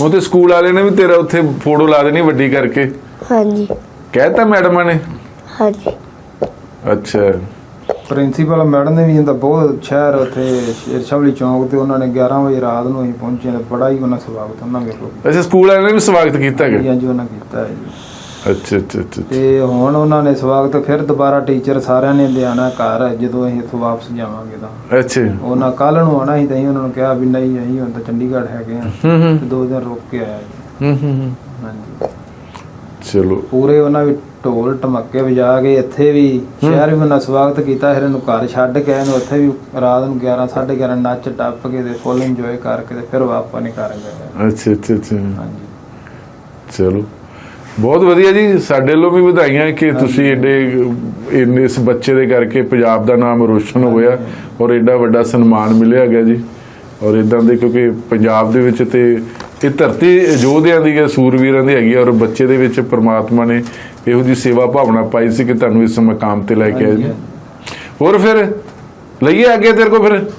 ਉਹ ਤੇ ਸਕੂਲ ਵਾਲੇ ਨੇ ਵੀ ਤੇਰਾ ਉੱਥੇ ਫੋਟੋ ਲਾ ਦੇਣੀ ਵੱਡੀ ਕਰਕੇ। ਹਾਂਜੀ। ਕਹਿਤਾ ਮੈਡਮਾਂ ਨੇ? ਹਾਂਜੀ। ਅੱਛਾ। ਪ੍ਰਿੰਸੀਪਲ ਮੈਡਮ ਨੇ ਵੀ ਜਿੰਦਾ ਬਹੁਤ ਸ਼ਹਿਰ ਉੱਥੇ ਸ਼ੇਰਸ਼ਾਵਲੀ ਚੌਂਕ ਤੇ ਉਹਨਾਂ ਨੇ 11 ਵਜੇ ਰਾਤ ਨੂੰ ਅਸੀਂ ਪਹੁੰਚੇ ਤੇ ਬੜਾ ਹੀ ਉਹਨਾਂ ਸਵਾਗਤ ਉਹਨਾਂ ਵੇਖੋ ਅੱਛਾ ਸਕੂਲ ਵਾਲਿਆਂ ਨੇ ਵੀ ਸਵਾਗਤ ਕੀਤਾ ਹੈਗਾ? ਹਾਂਜੀ ਉਹਨਾਂ ਕੀਤਾ ਹੈ ਜੀ। ਅੱਛਾ ਅੱਛਾ ਅੱਛਾ। ਤੇ ਹੁਣ ਉਹਨਾਂ ਨੇ ਸਵਾਗਤ ਫਿਰ ਦੁਬਾਰਾ ਟੀਚਰ ਸਾਰਿਆਂ ਨੇ ਲਿਆਣਾ ਘਰ ਜਦੋਂ ਅਸੀਂ ਇੱਥੋਂ ਵਾਪਸ ਜਾਵਾਂਗੇ ਤਾਂ। ਅੱਛਾ ਉਹਨਾਂ ਕੱਲ ਨੂੰ ਆਣਾ ਸੀ ਤਾਂ ਉਹਨਾਂ ਨੂੰ ਕਿਹਾ ਵੀ ਨਹੀਂ ਅਸੀਂ ਹੁਣ ਤਾਂ ਚੰਡੀਗੜ੍ਹ ਹੈਗੇ ਆ ਹੂੰ ਹੂੰ। ਤੇ ਦੋ ਦਿਨ ਰੁਕ ਕੇ ਆਇਆ ਜੀ। ਹੂੰ। ਹਾਂਜੀ। ਚਲੋ। ਪੂਰੇ ਉਹਨਾਂ ਵੀ ਢੋਲ ਟਮੱਕੇ ਵਜਾ ਕੇ ਇੱਥੇ ਵੀ ਸ਼ਹਿਰ ਵੀ ਉਹਨਾਂ ਸਵਾਗਤ ਕੀਤਾ ਫਿਰ ਇਹਨੂੰ ਘਰ ਛੱਡ ਕੇ ਇਹਨੂੰ ਉੱਥੇ ਵੀ ਰਾਤ ਨੂੰ 11 11:30 ਨੱਚ ਟੱਪ ਕੇ ਤੇ ਫੁੱਲ ਇੰਜੋਏ ਕਰਕੇ ਤੇ ਫਿਰ ਵਾਪਸ ਨਹੀਂ ਕਰ ਗਏ। ਅੱਛਾ ਅੱਛਾ ਅੱਛਾ। ਹਾਂਜੀ। ਚਲੋ। ਬਹੁਤ ਵਧੀਆ ਜੀ ਸਾਡੇ ਵੱਲੋਂ ਵੀ ਵਧਾਈਆਂ ਕਿ ਤੁਸੀਂ ਏਡੇ ਇੰਨੇ ਇਸ ਬੱਚੇ ਦੇ ਕਰਕੇ ਪੰਜਾਬ ਦਾ ਨਾਮ ਰੋਸ਼ਨ ਹੋਇਆ ਔਰ ਏਡਾ ਵੱਡਾ ਸਨਮਾਨ ਮਿਲਿਆ ਗਿਆ ਜੀ। ਔਰ ਇਦਾਂ ਦੇ ਕਿਉਂਕਿ ਪੰਜਾਬ ਦੇ ਵਿੱਚ ਤੇ ਇਹ ਧਰਤੀ ਯੋਧਿਆਂ ਦੀ ਹੈ ਸੂਰਵੀਰਾਂ ਦੀ ਹੈਗੀ ਔਰ ਬੱਚੇ ਦੇ ਵਿੱਚ ਪ੍ਰਮਾਤਮਾ ਨੇ ਇਹੋ ਜੀ ਸੇਵਾ ਭਾਵਨਾ ਪਾਈ ਸੀ ਕਿ ਤੁਹਾਨੂੰ ਇਸ ਮਕਾਮ ਤੇ ਲੈ ਕੇ ਜੀ। ਹੋਰ ਫਿਰ ਲਈਏ ਅੱਗੇ ਤੇਰੇ ਕੋ ਫਿਰ।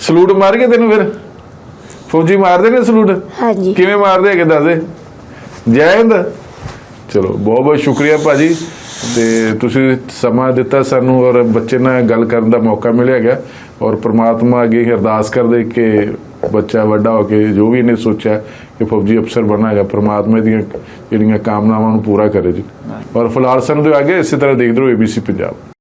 ਸਲੂਟ ਮਾਰ ਕੇ ਤੈਨੂੰ ਫਿਰ। ਫੌਜੀ ਮਾਰਦੇ ਨੇ ਸਲੂਟ? जी ਕਿਵੇਂ ਮਾਰਦੇ ਹੈਗੇ ਦੱਸ ਦੇ। ਜੈ ਹਿੰਦ। ਚਲੋ ਬਹੁਤ ਬਹੁਤ ਸ਼ੁਕਰੀਆ ਭਾਜੀ। ਤੇ ਤੁਸੀਂ ਸਮਾਂ ਦਿੱਤਾ ਸਾਨੂੰ ਔਰ ਬੱਚੇ ਨਾਲ ਗੱਲ ਕਰਨ ਦਾ ਮੌਕਾ ਮਿਲਿਆ ਗਿਆ ਔਰ ਪ੍ਰਮਾਤਮਾ ਅੱਗੇ ਅਰਦਾਸ ਕਰਦੇ ਕਿ ਬੱਚਾ ਵੱਡਾ ਹੋ ਕੇ ਜੋ ਵੀ ਇਹਨੇ ਸੋਚਿਆ ਕਿ ਫੌਜੀ ਅਫਸਰ ਬਣਾਗਾ ਪ੍ਰਮਾਤਮਾ ਦੀਆਂ ਜਿਹੜੀਆਂ ਕਾਮਨਾਵਾਂ ਨੂੰ ਪੂਰਾ ਕਰੇ ਜੀ। ਔਰ ਫਿਲਹਾਲ ਸਾਨੂੰ ਦਿਓ ਅੱਗੇ ਇਸੇ ਤਰ੍ਹਾਂ ਦੇਖਦੇ ਰਹੋ ABC ਪੰਜਾਬ।